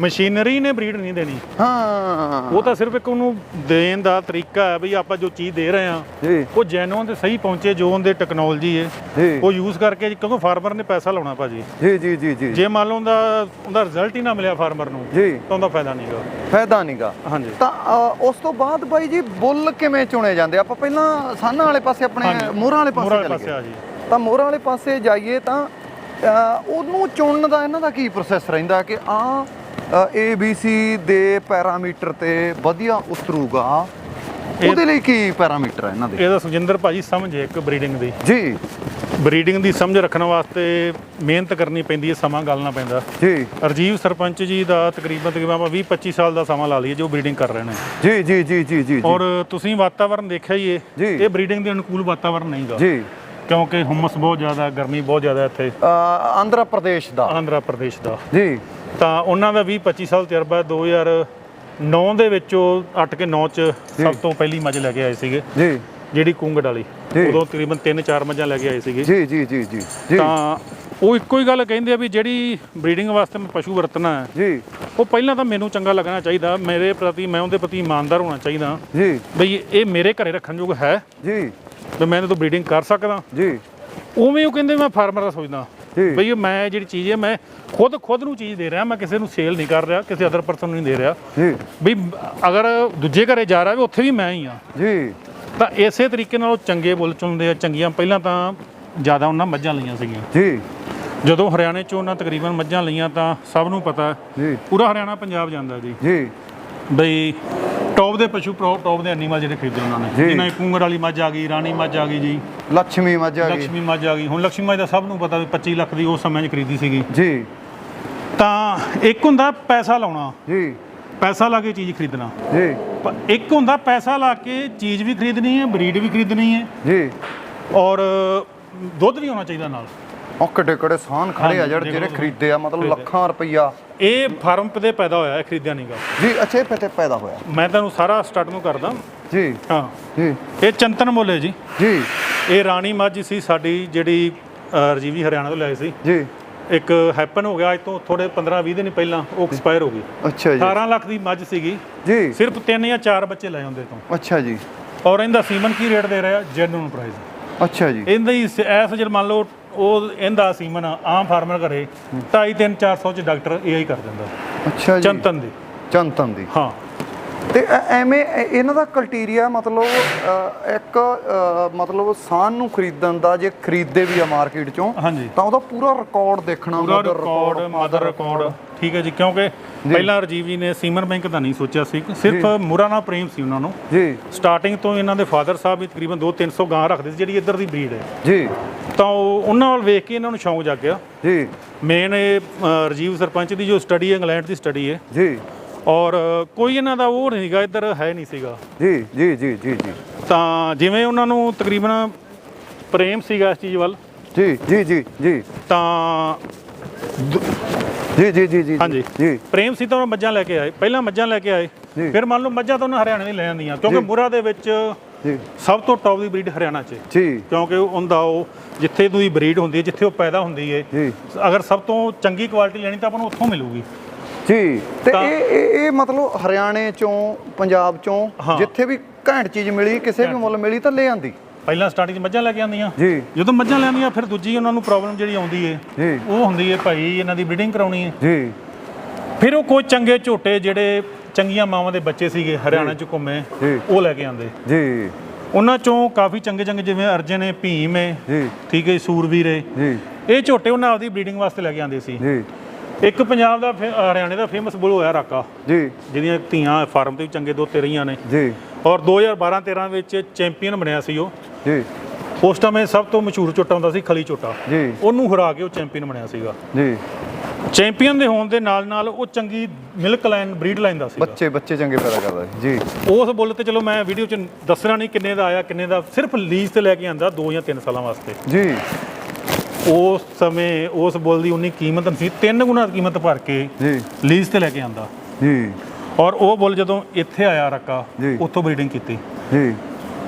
ਮਸ਼ੀਨਰੀ ਨੇ ਬਰੀਡ ਨਹੀਂ ਦੇਣੀ। ਹਾਂ। ਉਹ ਤਾਂ ਸਿਰਫ ਇੱਕ ਉਹਨੂੰ ਦੇਣ ਦਾ ਤਰੀਕਾ ਹੈ ਵੀ ਆਪਾਂ ਜੋ ਚੀਜ਼ ਦੇ ਰਹੇ ਹਾਂ ਜੀ। ਉਹ ਜੈਨੂਅਨ ਤੇ ਸਹੀ ਪਹੁੰਚੇ ਜੋ ਉਹਦੇ ਟੈਕਨੋਲੋਜੀ ਹੈ ਜੀ। ਉਹ ਯੂਜ਼ ਕਰਕੇ ਕਿਉਂਕਿ ਫਾਰਮਰ ਨੇ ਪੈਸਾ ਲਾਉਣਾ ਭਾਜੀ। ਜੀ ਜੀ ਜੀ ਜੀ। ਜੇ ਮੰਨ ਲਓ ਉਹਦਾ ਉਹਦਾ ਰਿਜ਼ਲਟ ਹੀ ਨਾ ਮਿਲਿਆ ਫਾਰਮਰ ਨੂੰ ਜੀ। ਤਾਂ ਉਹਦਾ ਫਾਇਦਾ ਨਹੀਂਗਾ ਫਾਇਦਾ ਨਹੀਂਗਾ ਹਾਂਜੀ। ਤਾਂ ਅ, ਉਸ ਤੋਂ ਬਾਅਦ ਬਾਈ ਜੀ ਬੁੱਲ ਕਿਵੇਂ ਚੁਣੇ ਜਾਂਦੇ? ਆਪਾਂ ਪਹਿਲਾਂ ਸਾਨਾ ਵਾਲੇ ਪਾਸੇ ਆਪਣੇ ਹਾਂਜੀ। ਮੋਹਰਾਂ ਵਾਲੇ ਪਾਸੇ ਮੋਹਰਾਂ ਵਾਲੇ ਚਲੇ ਪਾਸੇ ਗਏ ਆ ਜੀ। ਤਾਂ ਮੋਹਰਾਂ ਵਾਲੇ ਪਾਸੇ ਜਾਈਏ ਤਾਂ ਉਹਨੂੰ ਚੁਣਨ ਦਾ ਇਹਨਾਂ ਦਾ ਕੀ ਪ੍ਰੋਸੈਸ ਰਹਿੰਦਾ ਕਿ ਆ ਏ ਬੀ ਸੀ ਦੇ ਪੈਰਾਮੀਟਰ ਤੇ ਵਧੀਆ ਉਤਰੂਗਾ। ਉਹਦੇ ਲਈ ਕੀ ਪੈਰਾਮੀਟਰ ਹੈ ਇਹਨਾਂ ਦੇ? ਇਹਦਾ ਸੁਜਿੰਦਰ ਭਾਜੀ ਸਮਝ ਹੈ ਇੱਕ ਬਰੀਡਿੰਗ ਦੀ। ਜੀ। ਬਰੀਡਿੰਗ ਦੀ ਸਮਝ ਰੱਖਣ ਵਾਸਤੇ ਮਿਹਨਤ ਕਰਨੀ ਪੈਂਦੀ ਹੈ ਸਮਾਂ ਗਾਲਣਾ ਪੈਂਦਾ। ਜੀ। ਰਜੀਵ ਸਰਪੰਚ ਜੀ ਦਾ ਤਕਰੀਬਨ ਤਕਰੀਬਨ ਆਪਾਂ 20 25 ਸਾਲ ਦਾ ਸਮਾਂ ਲਾ ਲਈਏ ਜੋ ਬਰੀਡਿੰਗ ਕਰ ਰਹੇ ਨੇ। ਜੀ ਜੀ ਜੀ ਜੀ ਜੀ ਔਰ ਤੁਸੀਂ ਵਾਤਾਵਰਣ ਦੇਖਿਆ ਹੀ ਹੈ ਜੀ। ਇਹ ਬਰੀਡਿੰਗ ਦੇ ਅਨੁਕੂਲ ਵਾਤਾਵਰਣ ਨਹੀਂਗਾ ਜੀ। ਕਿਉਂਕਿ ਹੁਮਸ ਬਹੁਤ ਜ਼ਿਆਦਾ ਗਰਮੀ ਬਹੁਤ ਜ਼ਿਆਦਾ ਇੱਥੇ। ਆਂਧਰਾ ਪ੍ਰਦੇਸ਼ ਦਾ। ਆਂਧਰਾ ਪ੍ਰਦੇਸ਼ ਦਾ। ਜੀ। ਤਾਂ ਉਹਨਾਂ ਦਾ 20 25 ਸਾਲ ਤਜਰਬਾ ਹੈ। 2009 ਦੇ ਵਿੱਚ ਉਹ 8 ਕੇ 9 ਚ ਸਭ ਤੋਂ ਪਹਿਲੀ ਮੱਝ ਲੈ ਕੇ ਆਏ ਸੀਗੇ। ਜੀ। ਜਿਹੜੀ ਕੁੰਗੜ ਵਾਲੀ। ਜੀ। ਉਦੋਂ ਤਕਰੀਬਨ 3-4 ਮੱਝਾਂ ਲੈ ਕੇ ਆਏ ਸੀਗੇ। ਜੀ ਜੀ ਜੀ ਜੀ ਜੀ। ਤਾਂ ਉਹ ਇੱਕੋ ਹੀ ਗੱਲ ਕਹਿੰਦੇ ਆ ਵੀ ਜਿਹੜੀ ਬਰੀਡਿੰਗ ਵਾਸਤੇ ਮੈਂ ਪਸ਼ੂ ਵਰਤਣਾ ਹੈ ਜੀ। ਉਹ ਪਹਿਲਾਂ ਤਾਂ ਮੈਨੂੰ ਚੰਗਾ ਲੱਗਣਾ ਚਾਹੀਦਾ ਮੇਰੇ ਪ੍ਰਤੀ ਮੈਂ ਉਹਦੇ ਪ੍ਰਤੀ ਇਮਾਨਦਾਰ ਹੋਣਾ ਚਾਹੀਦਾ। ਜੀ। ਬਈ ਇਹ ਮੇਰੇ ਘਰੇ ਰੱਖਣ ਯੋਗ ਹੈ। ਜੀ। ਵੀ ਮੈਂ ਇਹਦੇ ਤੋਂ ਬਰੀਡਿੰਗ ਕਰ ਸਕਦਾ। ਜੀ। ਉਵੇਂ ਉਹ ਕਹਿੰਦੇ ਮੈਂ ਫਾਰਮਰ ਦਾ ਸੋਚਦਾ। ਬਈ ਇਹ ਮੈਂ ਜਿਹੜੀ ਚੀਜ਼ ਹੈ ਮੈਂ ਖੁਦ ਖੁਦ ਨੂੰ ਚੀਜ਼ ਦੇ ਰਿਹਾ ਮੈਂ ਕਿਸੇ ਨੂੰ ਸੇਲ ਨਹੀਂ ਕਰ ਰਿਹਾ ਕਿਸੇ ਅਦਰ ਪਰਸਨ ਨੂੰ ਨਹੀਂ ਦੇ ਰਿਹਾ। ਜੀ। ਬਈ ਅਗਰ ਦੂਜੇ ਘਰੇ ਜਾ ਰਿਹਾ ਵੀ ਉੱਥੇ ਵੀ ਮੈਂ ਹੀ ਆ ਜੀ। ਤਾਂ ਇਸੇ ਤਰੀਕੇ ਨਾਲ ਉਹ ਚੰਗੇ ਬੁੱਲ ਚੁਣਦੇ ਆ ਚੰਗੀਆਂ। ਪਹਿਲਾਂ ਤਾਂ ਜ਼ਿਆਦਾ ਉਹਨਾਂ ਮੱਝਾਂ ਲਈਆਂ ਸੀਗੀਆਂ। ਜੀ। ਜਦੋਂ ਹਰਿਆਣੇ ਚੋਂ ਉਹਨਾਂ ਤਕਰੀਬਨ ਮੱਝਾਂ ਲਈਆਂ ਤਾਂ ਸਭ ਨੂੰ ਪਤਾ ਜੀ। ਪੂਰਾ ਹਰਿਆਣਾ ਪੰਜਾਬ ਜਾਂਦਾ ਜੀ। ਜੀ। ਬਈ ਟੌਪ ਦੇ ਪਸ਼ੂ ਪ੍ਰੋ ਟੌਪ ਦੇ ਐਨੀਮਲ ਜਿਹੜੇ ਖਰੀਦੇ ਉਹਨਾਂ ਨੇ। ਜੀ। ਜਿਵੇਂ ਕੂੰਗਰ ਵਾਲੀ ਮੱਝ ਆ ਗਈ ਰਾਣੀ ਮੱਝ ਆ ਗਈ ਜੀ। ਲక్ష్ਮੀ ਮੱਝ ਆ ਗਈ। ਲక్ష్ਮੀ ਮੱਝ ਆ ਗਈ। ਹੁਣ ਲక్ష్ਮੀ ਮੱਝ ਦਾ ਸਭ ਨੂੰ ਪਤਾ ਵੀ 25 ਲੱਖ ਦੀ ਉਸ ਸਮੇਂ 'ਚ ਖਰੀਦੀ ਸੀਗੀ। ਜੀ। ਤਾਂ ਇੱਕ ਹੁੰਦਾ ਪੈਸਾ ਲਾਉਣਾ। ਜੀ। ਪੈਸਾ ਲਾ ਕੇ ਚੀਜ਼ ਖਰੀਦਣਾ। ਜੀ। ਪ- ਇੱਕ ਹੁੰਦਾ ਪੈਸਾ ਲਾ ਕੇ ਚੀਜ਼ ਵੀ ਖਰੀਦਣੀ ਹੈ ਬਰੀਡ ਵੀ ਖਰੀਦਣੀ ਹੈ। ਜੀ। ਔਰ ਦੁੱਧ ਵੀ ਹੋਣਾ ਚਾਹੀਦਾ ਨਾਲ। ਉਹ ਕਿੱਡੇ ਕਿੱਡੇ ਸਾਨ ਖੜੇ ਆ ਜਿਹੜੇ ਜਿਹੜੇ ਖਰੀਦੇ ਆ ਮਤਲਬ ਲੱਖਾਂ ਰੁਪਈਆ। ਇਹ ਫਾਰਮ ਤੇ ਪੈਦਾ ਹੋਇਆ ਹੈ ਖਰੀਦਿਆ ਨਹੀਂਗਾ ਜੀ ਅੱਛਾ ਪਤੇ ਪੈਦਾ ਹੋਇਆ। ਮੈਂ ਤੁਹਾਨੂੰ ਸਾਰਾ ਸਟਾਰਟ ਨੂੰ ਕਰਦਾ। ਜੀ। ਹਾਂ। ਜੀ। ਇਹ ਚੰਤਨ ਮੁੱਲ ਜੀ। ਜੀ। ਇਹ ਰਾਣੀ ਮੱਝ ਸੀ ਸਾਡੀ ਜਿਹੜੀ ਅ, ਰਜੀਵੀ ਹਰਿਆਣਾ ਤੋਂ ਲਿਆਏ ਸੀ। ਜੀ। ਇੱਕ ਹੈਪਨ ਹੋ ਗਿਆ ਅੱਜ ਤੋਂ ਥੋੜੇ 15 20 ਦਿਨ ਪਹਿਲਾਂ ਉਹ ਐਕਸਪਾਇਰ ਹੋ ਗਈ। ਅੱਛਾ ਜੀ। 18 ਲੱਖ ਦੀ ਮੱਝ ਸੀਗੀ। ਜੀ। ਸਿਰਫ 3 ਜਾਂ 4 ਬੱਚੇ ਲੈ ਜਾਂਦੇ ਤੋਂ। ਅੱਛਾ ਜੀ। ਔਰ ਇਹਦਾ ਸੀਮਨ ਕੀ ਰੇਟ ਦੇ ਰਿਹਾ? ਜੈਨੂਨ ਪ੍ਰਾਈਸ ਅੱਛਾ ਜੀ। ਇਹਦਾ ਹੀ ਸ- ਐਸ ਜੇ ਮੰਨ ਲਓ ਉਹ ਇਹਦਾ ਸੀਮਨ ਆਮ ਫਾਰਮਰ ਘਰੇ 2.5 3 400 ਚ ਡਾਕਟਰ ਹੀ ਕਰ ਦਿੰਦਾ। ਅੱਛਾ ਜੀ। ਚੰਤਨ ਦੀ। ਚੰਤਨ ਦੀ। ਹਾਂ। ਤੇ ਐਵੇਂ ਇਹਨਾਂ ਦਾ ਕ੍ਰਾਈਟੇਰੀਆ ਮਤਲਬ ਇੱਕ ਮਤਲਬ ਸਾਨ ਨੂੰ ਖਰੀਦਣ ਦਾ ਜੇ ਖਰੀਦਦੇ ਵੀ ਆ ਮਾਰਕੀਟ ਚੋਂ ਤਾਂ ਉਹਦਾ ਪੂਰਾ ਰਿਕਾਰਡ ਦੇਖਣਾ mother ਰਿਕਾਰਡ ਮਦਰ ਰਿਕਾਰਡ ਠੀਕ ਹੈ ਜੀ ਕਿਉਂਕਿ ਪਹਿਲਾਂ ਰਜੀਵ ਜੀ ਨੇ ਸੀਮਨ ਬੈਂਕ ਦਾ ਨਹੀਂ ਸੋਚਿਆ ਸੀ। ਸਿਰਫ ਮੁਰਾ ਨਾਲ ਪ੍ਰੇਮ ਸੀ ਉਹਨਾਂ ਨੂੰ। ਜੀ। ਸਟਾਰਟਿੰਗ ਤੋਂ ਇਹਨਾਂ ਦੇ ਫਾਦਰ ਸਾਹਿਬ ਵੀ ਤਕਰੀਬਨ 2-300 ਗਾਂ ਰੱਖਦੇ ਸੀ ਜਿਹੜੀ ਇੱਧਰ ਦੀ ਬਰੀਡ ਹੈ। ਜੀ। ਤਾਂ ਉਹ ਉਹਨਾਂ ਵੱਲ ਵੇਖ ਕੇ ਇਹਨਾਂ ਨੂੰ ਸ਼ੌਂਕ ਜਾਗਿਆ। ਜੀ। ਮੇਨ ਇਹ ਅ, ਰਜੀਵ ਸਰਪੰਚ ਦੀ ਜੋ ਸਟੱਡੀ ਹੈ ਇੰਗਲੈਂਡ ਦੀ ਸਟੱਡੀ ਹੈ। ਜੀ। ਔਰ ਕੋਈ ਇਹਨਾਂ ਦਾ ਉਹ ਨਹੀਂ ਸੀਗਾ ਇੱਧਰ ਹੈ ਨਹੀਂ ਸੀਗਾ। ਜੀ ਜੀ ਜੀ ਜੀ ਜੀ। ਤਾਂ ਜਿਵੇਂ ਉਹਨਾਂ ਨੂੰ ਤਕਰੀਬਨ ਪ੍ਰੇਮ ਸੀਗਾ ਇਸ ਚੀਜ਼ ਵੱਲ। ਜੀ ਜੀ ਜੀ ਜੀ। ਤਾਂ ਜੀ ਜੀ ਜੀ ਜੀ ਹਾਂਜੀ। ਜੀ। ਪ੍ਰੇਮ ਸੀ ਤਾਂ ਉਹ ਮੱਝਾਂ ਲੈ ਕੇ ਆਏ। ਪਹਿਲਾਂ ਮੱਝਾਂ ਲੈ ਕੇ ਆਏ। ਜੀ। ਫਿਰ ਮੰਨ ਲਓ ਮੱਝਾਂ ਤਾਂ ਉਹਨਾਂ ਹਰਿਆਣੇ ਦੀ ਲੈ ਜਾਂਦੀਆਂ। ਕਿਉਂਕਿ ਮੁਰਾ ਦੇ ਵਿੱਚ ਜੀ। ਸਭ ਤੋਂ ਟੌਪ ਦੀ ਬਰੀਡ ਹਰਿਆਣਾ 'ਚ। ਜੀ। ਕਿਉਂਕਿ ਉਹਦਾ ਉਹ ਜਿੱਥੇ ਦੀ ਬਰੀਡ ਹੁੰਦੀ ਹੈ ਜਿੱਥੇ ਉਹ ਪੈਦਾ ਹੁੰਦੀ ਹੈ। ਜੀ। ਅਗਰ ਸਭ ਤੋਂ ਚੰਗੀ ਕੁਆਲਿਟੀ ਲੈਣੀ ਤਾਂ ਆਪਾਂ ਨੂੰ ਉੱਥੋਂ ਮਿਲੂਗੀ। ਜੀ। ਤੇ ਇਹ ਇਹ ਇਹ ਮਤਲਬ ਹਰਿਆਣੇ ਚੋਂ ਪੰਜਾਬ ਚੋਂ। ਜਿੱਥੇ ਵੀ ਘੈਂਟ ਚੀਜ਼ ਮਿਲੀ ਕਿਸੇ ਵੀ ਮੁੱਲ ਮਿਲੀ ਤਾਂ ਲੈ ਆਂਦੀ। ਪਹਿਲਾਂ ਸਟਾਰਟਿੰਗ 'ਚ ਮੱਝਾਂ ਲੈ ਕੇ ਆਉਂਦੀਆਂ। ਜੀ। ਜਦੋਂ ਮੱਝਾਂ ਲੈਂਦੀਆਂ ਫਿਰ ਦੂਜੀ ਉਹਨਾਂ ਨੂੰ ਪ੍ਰੋਬਲਮ ਜਿਹੜੀ ਆਉਂਦੀ ਹੈ ਉਹ ਹੁੰਦੀ ਹੈ ਭਾਈ ਇਹਨਾਂ ਦੀ ਬਰੀਡਿੰਗ ਕਰਾਉਣੀ ਹੈ। ਜੀ। ਫਿਰ ਉਹ ਕੋਈ ਚੰਗੇ ਝੋਟੇ ਜਿਹੜੇ ਚੰਗੀਆਂ ਮਾਵਾਂ ਦੇ ਬੱਚੇ ਸੀਗੇ ਹਰਿਆਣਾ 'ਚ ਘੁੰਮੇ। ਉਹ ਲੈ ਕੇ ਆਂਦੇ ਜੀ। ਉਹਨਾਂ ਚੋਂ ਕਾਫੀ ਚੰਗੇ ਚੰਗੇ ਜਿਵੇਂ ਅਰਜਨ ਹੈ ਭੀਮ ਹੈ ਜੀ। ਠੀਕ ਹੈ ਸੂਰਵੀਰ ਹੈ ਜੀ। ਇਹ ਝੋਟੇ ਉਹਨਾਂ ਆਪਦੀ ਬਰੀਡਿੰਗ ਵਾਸਤੇ ਲੈ ਕੇ ਆਂਦੇ ਸੀ। ਜੀ। ਇੱਕ ਪੰਜਾਬ ਦਾ ਹਰਿਆਣੇ ਦਾ ਫੇਮਸ ਬੁੱਲ ਹੋਇਆ ਰਾਕਾ। ਜੀ। ਜਿਹਦੀਆਂ ਧੀਆਂ ਫਾਰਮ ਤੇ ਵੀ ਚੰਗੇ ਦੋ ਤੇ ਰਹੀਆਂ ਨੇ। ਜੀ। ਔਰ 2012-13 ਵਿੱਚ ਚੈਂਪੀਅਨ ਬਣਿਆ ਸੀ ਉਹ। ਜੀ। ਉਸ ਟਾਈਮ ਇਹ ਸਭ ਤੋਂ ਮਸ਼ਹੂਰ ਝੋਟਾ ਹੁੰਦਾ ਸੀ ਖਲੀ ਝੋਟਾ ਜੀ। ਉਹਨੂੰ ਹਰਾ ਕੇ ਉਹ ਚੈਂਪੀਅਨ ਬਣਿਆ ਸੀਗਾ। ਜੀ। ਚੈਂਪੀਅਨ ਦੇ ਹੋਣ ਦੇ ਨਾਲ ਨਾਲ ਉਹ ਚੰਗੀ ਮਿਲਕ ਲਾਈਨ ਬਰੀਡ ਲਾਈਨ ਦਾ ਸੀਗਾ। ਬੱਚੇ ਬੱਚੇ ਚੰਗੇ ਪੈਦਾ ਕਰਦਾ ਸੀ। ਜੀ। ਉਸ ਬੁੱਲ ਤੇ ਚਲੋ ਮੈਂ ਵੀਡੀਓ 'ਚ ਦੱਸਣਾ ਨਹੀਂ ਕਿੰਨੇ ਦਾ ਆਇਆ ਕਿੰਨੇ ਦਾ ਸਿਰਫ ਲੀਜ਼ ਤੇ ਲੈ ਕੇ ਆਂਦਾ 2 ਜਾਂ 3 ਸਾਲਾਂ ਵਾਸਤੇ। ਜੀ। ਉਸ ਸਮੇਂ ਉਸ ਬੁੱਲ ਦੀ ਉਨੀ ਕੀਮਤ ਨਹੀਂ ਸੀ ਤਿੰਨ ਗੁਣਾ ਕੀਮਤ ਭਰ ਕੇ ਜੀ। ਲੀਜ਼ ਤੇ ਲੈ ਕੇ ਆਂਦਾ। ਜੀ। ਔਰ ਉਹ ਬੁੱਲ ਜਦੋਂ ਇੱਥੇ ਆਇਆ ਰੱਕਾ। ਉੱਥੋਂ ਬਰੀਡਿੰਗ ਕੀਤੀ। ਜੀ।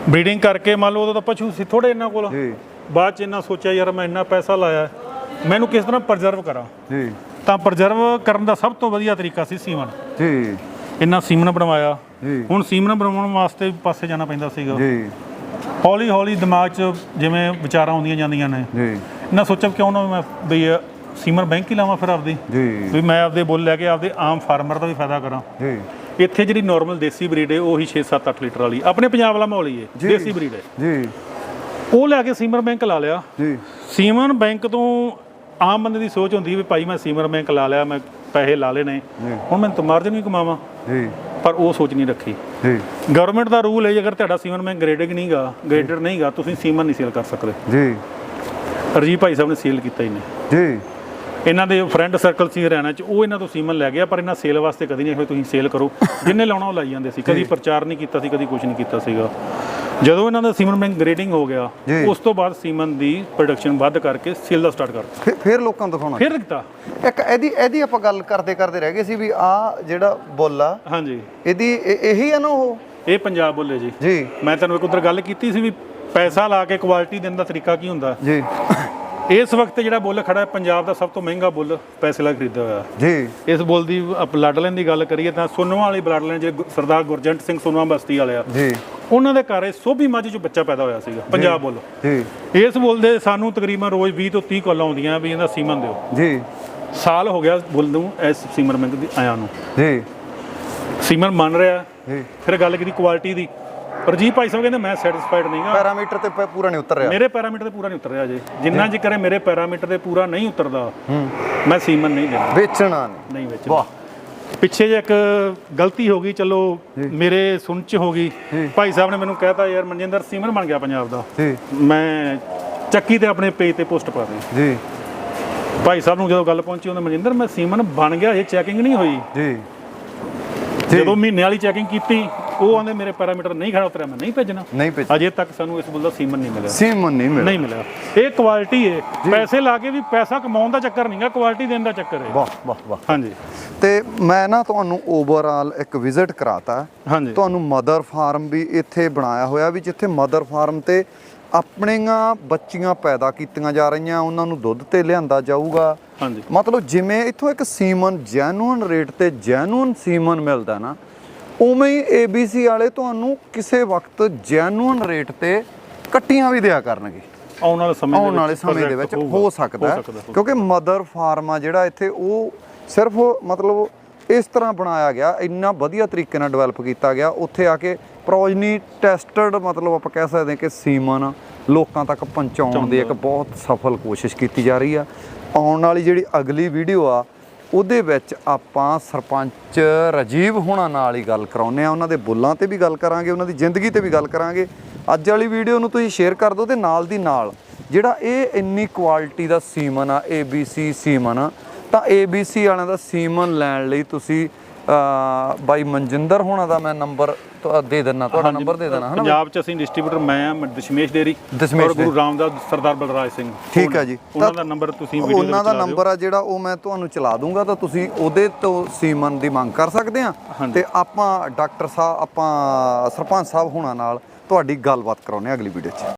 ਬਰੀਡਿੰਗ ਕਰਕੇ ਮੰਨ ਲਓ ਉਦੋਂ ਤਾਂ ਪਸ਼ੂ ਸੀ ਥੋੜੇ ਇਹਨਾਂ ਕੋਲ। ਜੀ। ਬਾਅਦ ਚ ਇਹਨਾਂ ਸੋਚਿਆ ਯਾਰ ਮੈਂ ਇੰਨਾ ਪੈਸਾ ਲਾਇਆ ਮੈਨੂੰ ਕਿਸ ਤਰ੍ਹਾਂ ਪ੍ਰਜ਼ਰਵ ਕਰਾਂ? ਜੀ। ਤਾਂ ਪ੍ਰਜ਼ਰਵ ਕਰਨ ਦਾ ਸਭ ਤੋਂ ਵਧੀਆ ਤਰੀਕਾ ਸੀ ਸੀਮਨ। ਜੀ। ਇਹਨਾਂ ਸੀਮਨ ਬਣਵਾਇਆ। ਜੀ। ਹੁਣ ਸੀਮਨ ਬਣਾਉਣ ਵਾਸਤੇ ਪਾਸੇ ਜਾਣਾ ਪੈਂਦਾ ਸੀਗਾ। ਜੀ। ਹੌਲੀ ਹੌਲੀ ਦਿਮਾਗ 'ਚ ਜਿਵੇਂ ਵਿਚਾਰਾਂ ਆਉਂਦੀਆਂ ਜਾਂਦੀਆਂ ਨੇ। ਜੀ। ਇਹਨਾਂ ਸੋਚਿਆ ਕਿਉਂ ਨਾ ਮੈਂ ਵੀ ਸੀਮਨ ਬੈਂਕ ਹੀ ਲਾਵਾਂ ਫਿਰ ਆਪਦੀ। ਜੀ। ਵੀ ਮੈਂ ਆਪਦੇ ਬੁੱਲ ਲੈ ਕੇ ਆਪਦੇ ਆਮ ਫਾਰਮਰ ਦਾ ਵੀ ਫਾਇਦਾ ਕਰਾਂ। ਜੀ। ਇੱਥੇ ਜਿਹੜੀ ਨਾਰਮਲ ਦੇਸੀ ਬਰੀਡ ਹੈ ਉਹੀ 6 7 8 ਲੀਟਰ ਵਾਲੀ। ਆਪਣੇ ਪੰਜਾਬ ਵਾਲਾ ਮਾਹੌਲ ਹੀ ਹੈ। ਦੇਸੀ ਬਰੀਡ ਹੈ। ਜੀ। ਉਹ ਲੈ ਕੇ ਸੀਮਨ ਬੈਂਕ ਲਾ ਲਿਆ। ਜੀ। ਸੀਮਨ ਬੈਂਕ ਤੋਂ ਆਮ ਬੰਦੇ ਦੀ ਸੋਚ ਹੁੰਦੀ ਵੀ ਭਾਈ ਮੈਂ ਸੀਮਨ ਬੈਂਕ ਲਾ ਲਿਆ ਮੈਂ ਪੈਸੇ ਲਾ ਜੀ। ਹੁਣ ਮੈਂ ਤਾਂ ਮਾਰਜਨ ਵੀ ਕਮਾਵਾਂ। ਜੀ। ਪਰ ਉਹ ਸੋਚ ਨਹੀਂ ਰੱਖੀ। ਜੀ। ਗਵਰਨਮੈਂਟ ਦਾ ਰੂਲ ਹੈ ਜੇ ਅਗਰ ਤੁਹਾਡਾ ਸੀਮਨ ਬੈਂਕ ਗ੍ਰੇਡਡ ਨਹੀਂਗਾ ਗ੍ਰੇਡਡ ਨਹੀਂਗਾ ਤੁਸੀਂ ਸੀਮਨ ਨਹੀਂ ਸੇਲ ਕਰ ਸਕਦੇ। ਜੀ। ਰਜੀਵ ਭਾਈ ਸਾਹਿਬ ਨੇ ਸੇਲ ਕੀਤਾ ਹੀ ਨਹੀਂ। ਜੀ। ਇਹਨਾਂ ਦੇ ਫਰੈਂਡ ਸਰਕਲ ਸੀ ਹਰਿਆਣਾ ਚ ਉਹ ਇਹਨਾਂ ਤੋਂ ਸੀਮਨ ਲੈ ਗਿਆ ਪਰ ਇਹਨਾਂ ਸੇਲ ਵਾਸਤੇ ਕਦੀ ਨਹੀਂ ਹੋਏ ਤੁਸੀਂ ਸੇਲ ਕਰੋ। ਜਿੰਨੇ ਲਾਉਣਾ ਉਹ ਲਾਈ ਜਾਂਦੇ ਸੀ ਕਦੀ ਪ੍ਰਚਾਰ ਨਹੀਂ ਕੀਤਾ ਸੀ ਕਦੀ ਕੁਝ ਨਹੀਂ ਕੀਤਾ ਸੀਗਾ। ਜਦੋਂ ਇਹਨਾਂ ਦਾ ਸੀਮਨ ਬੈਂਕ ਗ੍ਰੇਡਿੰਗ ਹੋ ਗਿਆ। ਉਸ ਤੋਂ ਬਾਅਦ ਸੀਮਨ ਦੀ ਪ੍ਰੋਡਕਸ਼ਨ ਵੱਧ ਕਰਕੇ ਸੇਲ ਦਾ ਸਟਾਰਟ ਕਰਤਾ। ਫਿਰ- ਫਿਰ ਲੋਕਾਂ ਨੂੰ ਦਿਖਾਉਣਾ। ਫਿਰ ਦਿੱਤਾ। ਇੱਕ ਇਹਦੀ ਇਹਦੀ ਆਪਾਂ ਗੱਲ ਕਰਦੇ ਕਰਦੇ ਰਹਿ ਗਏ ਸੀ ਵੀ ਆ ਜਿਹੜਾ ਬੁੱਲ ਆ ਹਾਂਜੀ। ਇਹਦੀ ਇਹ- ਇਹੀ ਆ ਨਾ ਉਹ? ਇਹ ਪੰਜਾਬ ਬੋਲੇ ਜੀ। ਜੀ। ਮੈਂ ਤੁਹਾਨੂੰ ਇੱਕ ਉਧਰ ਗੱਲ ਕੀਤੀ ਸੀ ਵੀ ਪੈਸਾ ਲਾ ਕੇ ਕੁਆਲਿਟੀ ਦੇਣ ਦਾ ਤਰੀਕਾ ਕੀ ਹੁੰਦਾ? ਜੀ। ਇਸ ਵਕਤ ਜਿਹੜਾ ਬੁੱਲ ਖੜਾ ਹੈ ਪੰਜਾਬ ਦਾ ਸਭ ਤੋਂ ਮਹਿੰਗਾ ਬੁੱਲ ਪੈਸੇ ਲਾ ਕੇ ਖਰੀਦਿਆ ਹੋਇਆ। ਜੀ। ਇਸ ਬੁੱਲ ਦੀ ਬਲੱਡ ਲਾਈਨ ਦੀ ਗੱਲ ਕਰੀਏ ਤਾਂ ਸੋਨਵਾ ਵਾਲੀ ਬਲੱਡ ਲਾਈਨ ਜੇ ਸਰਦਾਰ ਗੁਰਜੰਟ ਸਿੰਘ ਸੋਨਵਾ ਬਸਤੀ ਵਾਲੇ ਆ ਜੀ। ਉਹਨਾਂ ਦੇ ਘਰ ਸੋਭੀ ਮੱਝ ਚੋਂ ਬੱਚਾ ਪੈਦਾ ਹੋਇਆ ਸੀਗਾ ਪੰਜਾਬ ਬੁੱਲ। ਜੀ। ਇਸ ਬੁੱਲ ਦੇ ਸਾਨੂੰ ਤਕਰੀਬਨ ਰੋਜ਼ 20 ਤੋਂ 30 ਕਾਲਾਂ ਆਉਂਦੀਆਂ ਵੀ ਇਹਦਾ ਸੀਮਨ ਦਿਓ। ਜੀ। ਸਾਲ ਹੋ ਗਿਆ ਬੁੱਲ ਨੂੰ ਇਸ ਸੀਮਨ ਬੈਂਕ ਦੀ ਆਇਆ ਨੂੰ। ਜੀ। ਸੀਮਨ ਮੰਨ ਰਿਹਾ ਜੀ। ਫਿਰ ਗੱਲ ਕੀਤੀ ਕੁਆਲਿਟੀ ਦੀ। ਰਜੀਤ ਭਾਈ ਸਾਹਿਬ ਕਹਿੰਦੇ ਮੈਂ ਸੈਟੀਸਫਾਈਡ ਨਹੀਂਗਾ ਪੈਰਾਮੀਟਰ ਤੇ ਪ- ਪੂਰਾ ਨਹੀਂ ਉਤਰ ਰਿਹਾ। ਮੇਰੇ ਪੈਰਾਮੀਟਰ ਤੇ ਪੂਰਾ ਨਹੀਂ ਉਤਰ ਰਿਹਾ ਜੇ। ਜਿੰਨਾ ਜਿਕਰ ਮੇਰੇ ਪੈਰਾਮੀਟਰ ਤੇ ਪੂਰਾ ਨਹੀਂ ਉਤਰਦਾ ਮੈਂ ਸੀਮਨ ਨਹੀਂ ਲੈਣਾ ਵੇਚਣਾ ਨਹੀਂ। ਨਹੀਂ ਵਿੱਚ ਵਾਹ। ਪਿੱਛੇ ਜੇ ਇੱਕ ਗਲਤੀ ਹੋ ਗਈ ਚਲੋ ਮੇਰੇ ਸੁਣ ਚ ਹੋ ਗਈ। ਭਾਈ ਸਾਹਿਬ ਨੇ ਮੈਨੂੰ ਕਹਿਤਾ ਯਾਰ ਮਨਜਿੰਦਰ ਸੀਮਨ ਬਣ ਗਿਆ ਪੰਜਾਬ ਦਾ। ਜੀ। ਮੈਂ ਚੱਕੀ ਤੇ ਆਪਣੇ ਪੇਜ ਤੇ ਪੋਸਟ ਪਾ ਦੇ ਜੀ। ਭਾਈ ਸਾਹਿਬ ਨੂੰ ਜਦੋਂ ਗੱਲ ਪਹੁੰਚੀ ਉਹਨਾਂ ਮਨਜਿੰਦਰ ਮੈਂ ਸੀਮਨ ਬਣ ਗਿਆ ਇਹ ਚੈਕਿੰਗ ਨਹੀਂ ਹੋਈ। ਜੀ। ਜੀ। ਜਦੋਂ ਮਹੀਨੇ ਵਾਲੀ ਚੈਕਿੰਗ ਕੀਤੀ ਉਹ ਆਂਦੇ ਮੇਰੇ ਪੈਰਾਮੀਟਰ ਨਹੀਂ ਖੜਾ ਉਤਰਿਆ ਮੈਂ ਨਹੀਂ ਭੇਜਣਾ। ਨਹੀਂ ਭੇਜ ਅਜੇ ਤੱਕ ਸਾਨੂੰ ਇਸ ਬੁੱਲ ਦਾ ਸੀਮਨ ਨਹੀਂ ਮਿਲਿਆ। ਸੀਮਨ ਨਹੀਂ ਮਿਲ ਨਹੀਂ ਮਿਲਿਆ। ਇਹ ਕੁਆਲਿਟੀ ਹੈ ਪੈਸੇ ਲਾ ਕੇ ਵੀ ਪੈਸਾ ਕਮਾਉਣ ਦਾ ਚੱਕਰ ਨਹੀਂਗਾ ਕੁਆਲਿਟੀ ਦੇਣ ਦਾ ਚੱਕਰ ਹੈ ਵਾਹ ਵਾਹ ਵਾਹ। ਹਾਂਜੀ। ਤੇ ਮੈਂ ਨਾ ਤੁਹਾਨੂੰ ਓਵਰਆਲ ਇੱਕ ਵਿਜ਼ਿਟ ਕਰਾਤਾ। ਹਾਂਜੀ। ਤੁਹਾਨੂੰ ਮਦਰ ਫਾਰਮ ਵੀ ਇੱਥੇ ਬਣਾਇਆ ਹੋਇਆ ਵੀ ਜਿੱਥੇ ਮਦਰ ਫਾਰਮ ਤੇ ਆਪਣੀਆਂ ਬੱਚੀਆਂ ਪੈਦਾ ਕੀਤੀਆਂ ਜਾ ਰਹੀਆਂ ਉਹਨਾਂ ਨੂੰ ਦੁੱਧ ਤੇ ਲਿਆਂਦਾ ਜਾਊਗਾ। ਹਾਂਜੀ। ਮਤਲਬ ਜਿਵੇਂ ਇੱਥੋਂ ਇੱਕ ਸੀਮਨ ਜੈਨੂਅਨ ਰੇਟ ਤੇ ਜੈਨੂਅਨ ਸੀਮਨ ਮਿਲਦਾ ਨਾ ਉਵੇਂ ਹੀ ABC ਵਾਲੇ ਤੁਹਾਨੂੰ ਕਿਸੇ ਵਕਤ ਜੈਨੂਅਨ ਰੇਟ ਤੇ ਕੱਟੀਆਂ ਵੀ ਦਿਆ ਕਰਨਗੇ। ਆਉਣ ਵਾਲੇ ਸਮੇਂ ਆਉਣ ਵਾਲੇ ਸਮੇਂ ਦੇ ਵਿੱਚ ਹੋ ਸਕਦਾ। ਕਿਉਂਕਿ ਮਦਰ ਫਾਰਮ ਜਿਹੜਾ ਇੱਥੇ ਉਹ ਸਿਰਫ ਮਤਲਬ ਇਸ ਤਰ੍ਹਾਂ ਬਣਾਇਆ ਗਿਆ ਇੰਨਾ ਵਧੀਆ ਤਰੀਕੇ ਨਾਲ ਡਿਵੈਲਪ ਕੀਤਾ ਗਿਆ ਉੱਥੇ ਆ ਕੇ ਪ੍ਰੋਜਨੀ ਟੈਸਟਡ ਮਤਲਬ ਆਪਾਂ ਕਹਿ ਸਕਦੇ ਹਾਂ ਕਿ ਸੀਮਨ ਲੋਕਾਂ ਤੱਕ ਪਹੁੰਚਾਉਣ ਦੀ ਇੱਕ ਬਹੁਤ ਸਫਲ ਕੋਸ਼ਿਸ਼ ਕੀਤੀ ਜਾ ਰਹੀ ਆ। ਆਉਣ ਵਾਲੀ ਜਿਹੜੀ ਅਗਲੀ ਵੀਡੀਓ ਆ ਉਹਦੇ ਵਿੱਚ ਆਪਾਂ ਸਰਪੰਚ ਰਾਜੀਵ ਹੋਣਾ ਨਾਲ ਹੀ ਗੱਲ ਕਰਾਉਨੇ ਆ ਉਹਨਾਂ ਦੇ ਬੁੱਲਾਂ ਤੇ ਵੀ ਗੱਲ ਕਰਾਂਗੇ, ਉਹਨਾਂ ਦੀ ਜ਼ਿੰਦਗੀ ਤੇ ਵੀ ਗੱਲ ਕਰਾਂਗੇ। ਅੱਜ ਵਾਲੀ ਵੀਡੀਓ ਨੂੰ ਤੁਸੀਂ ਸ਼ੇਅਰ ਕਰ ਦਿਓ ਤੇ ਨਾਲ ਦੀ ਨਾਲ ਜਿਹੜਾ ਇਹ ਇੰਨੀ ਕੁਆਲਿਟੀ ਦਾ ਸੀਮਨ ਆ ABC ਸੀਮਨ ਆ, ਤਾਂ ABC ਵਾਲਿਆਂ ਦਾ ਸੀਮਨ ਲੈਣ ਲਈ ਤੁਸੀਂ ਬਾਈ ਮਨਜਿੰਦਰ ਹੋਣਾ ਦਾ ਮੈਂ ਨੰਬਰ ਦੇ ਦਿੰਨਾ ਤੁਹਾਡਾ ਨੰਬਰ ਦੇ ਦੇਣਾ ਹਨਾ ਪੰਜਾਬ ਚ ਅਸੀਂ ਡਿਸਟ੍ਰੀਬਿਊਟਰ ਮੈਂ ਆ ਦਸ਼ਮੇਸ਼ ਡੇਰੀ ਔਰ ਗੁਰੂ ਰਾਮਦਾਸ ਸਰਦਾਰ ਬਲਰਾਜ ਸਿੰਘ। ਠੀਕ ਆ ਜੀ। ਉਹਨਾਂ ਤਾਂ ਦਾ ਨੰਬਰ ਤੁਸੀਂ ਵੀਡੀਓ ਉਹਨਾਂ ਦਾ। ਨੰਬਰ ਆ ਜਿਹੜਾ ਉਹ ਮੈਂ ਤੁਹਾਨੂੰ ਚਲਾ ਦੂੰਗਾ ਤਾਂ ਤੁਸੀਂ ਉਹਦੇ ਤੋਂ ਸੀਮਨ ਦੀ ਮੰਗ ਕਰ ਸਕਦੇ ਆ। ਤੇ ਆਪਾਂ ਡਾਕਟਰ ਸਾਹਿਬ ਆਪਾਂ ਸਰਪੰਚ ਸਾਹਿਬ ਹੋਣਾ ਨਾਲ ਤੁਹਾਡੀ ਗੱਲਬਾਤ ਕਰਾਉਨੇ ਅਗਲੀ ਵੀਡੀਓ 'ਚ।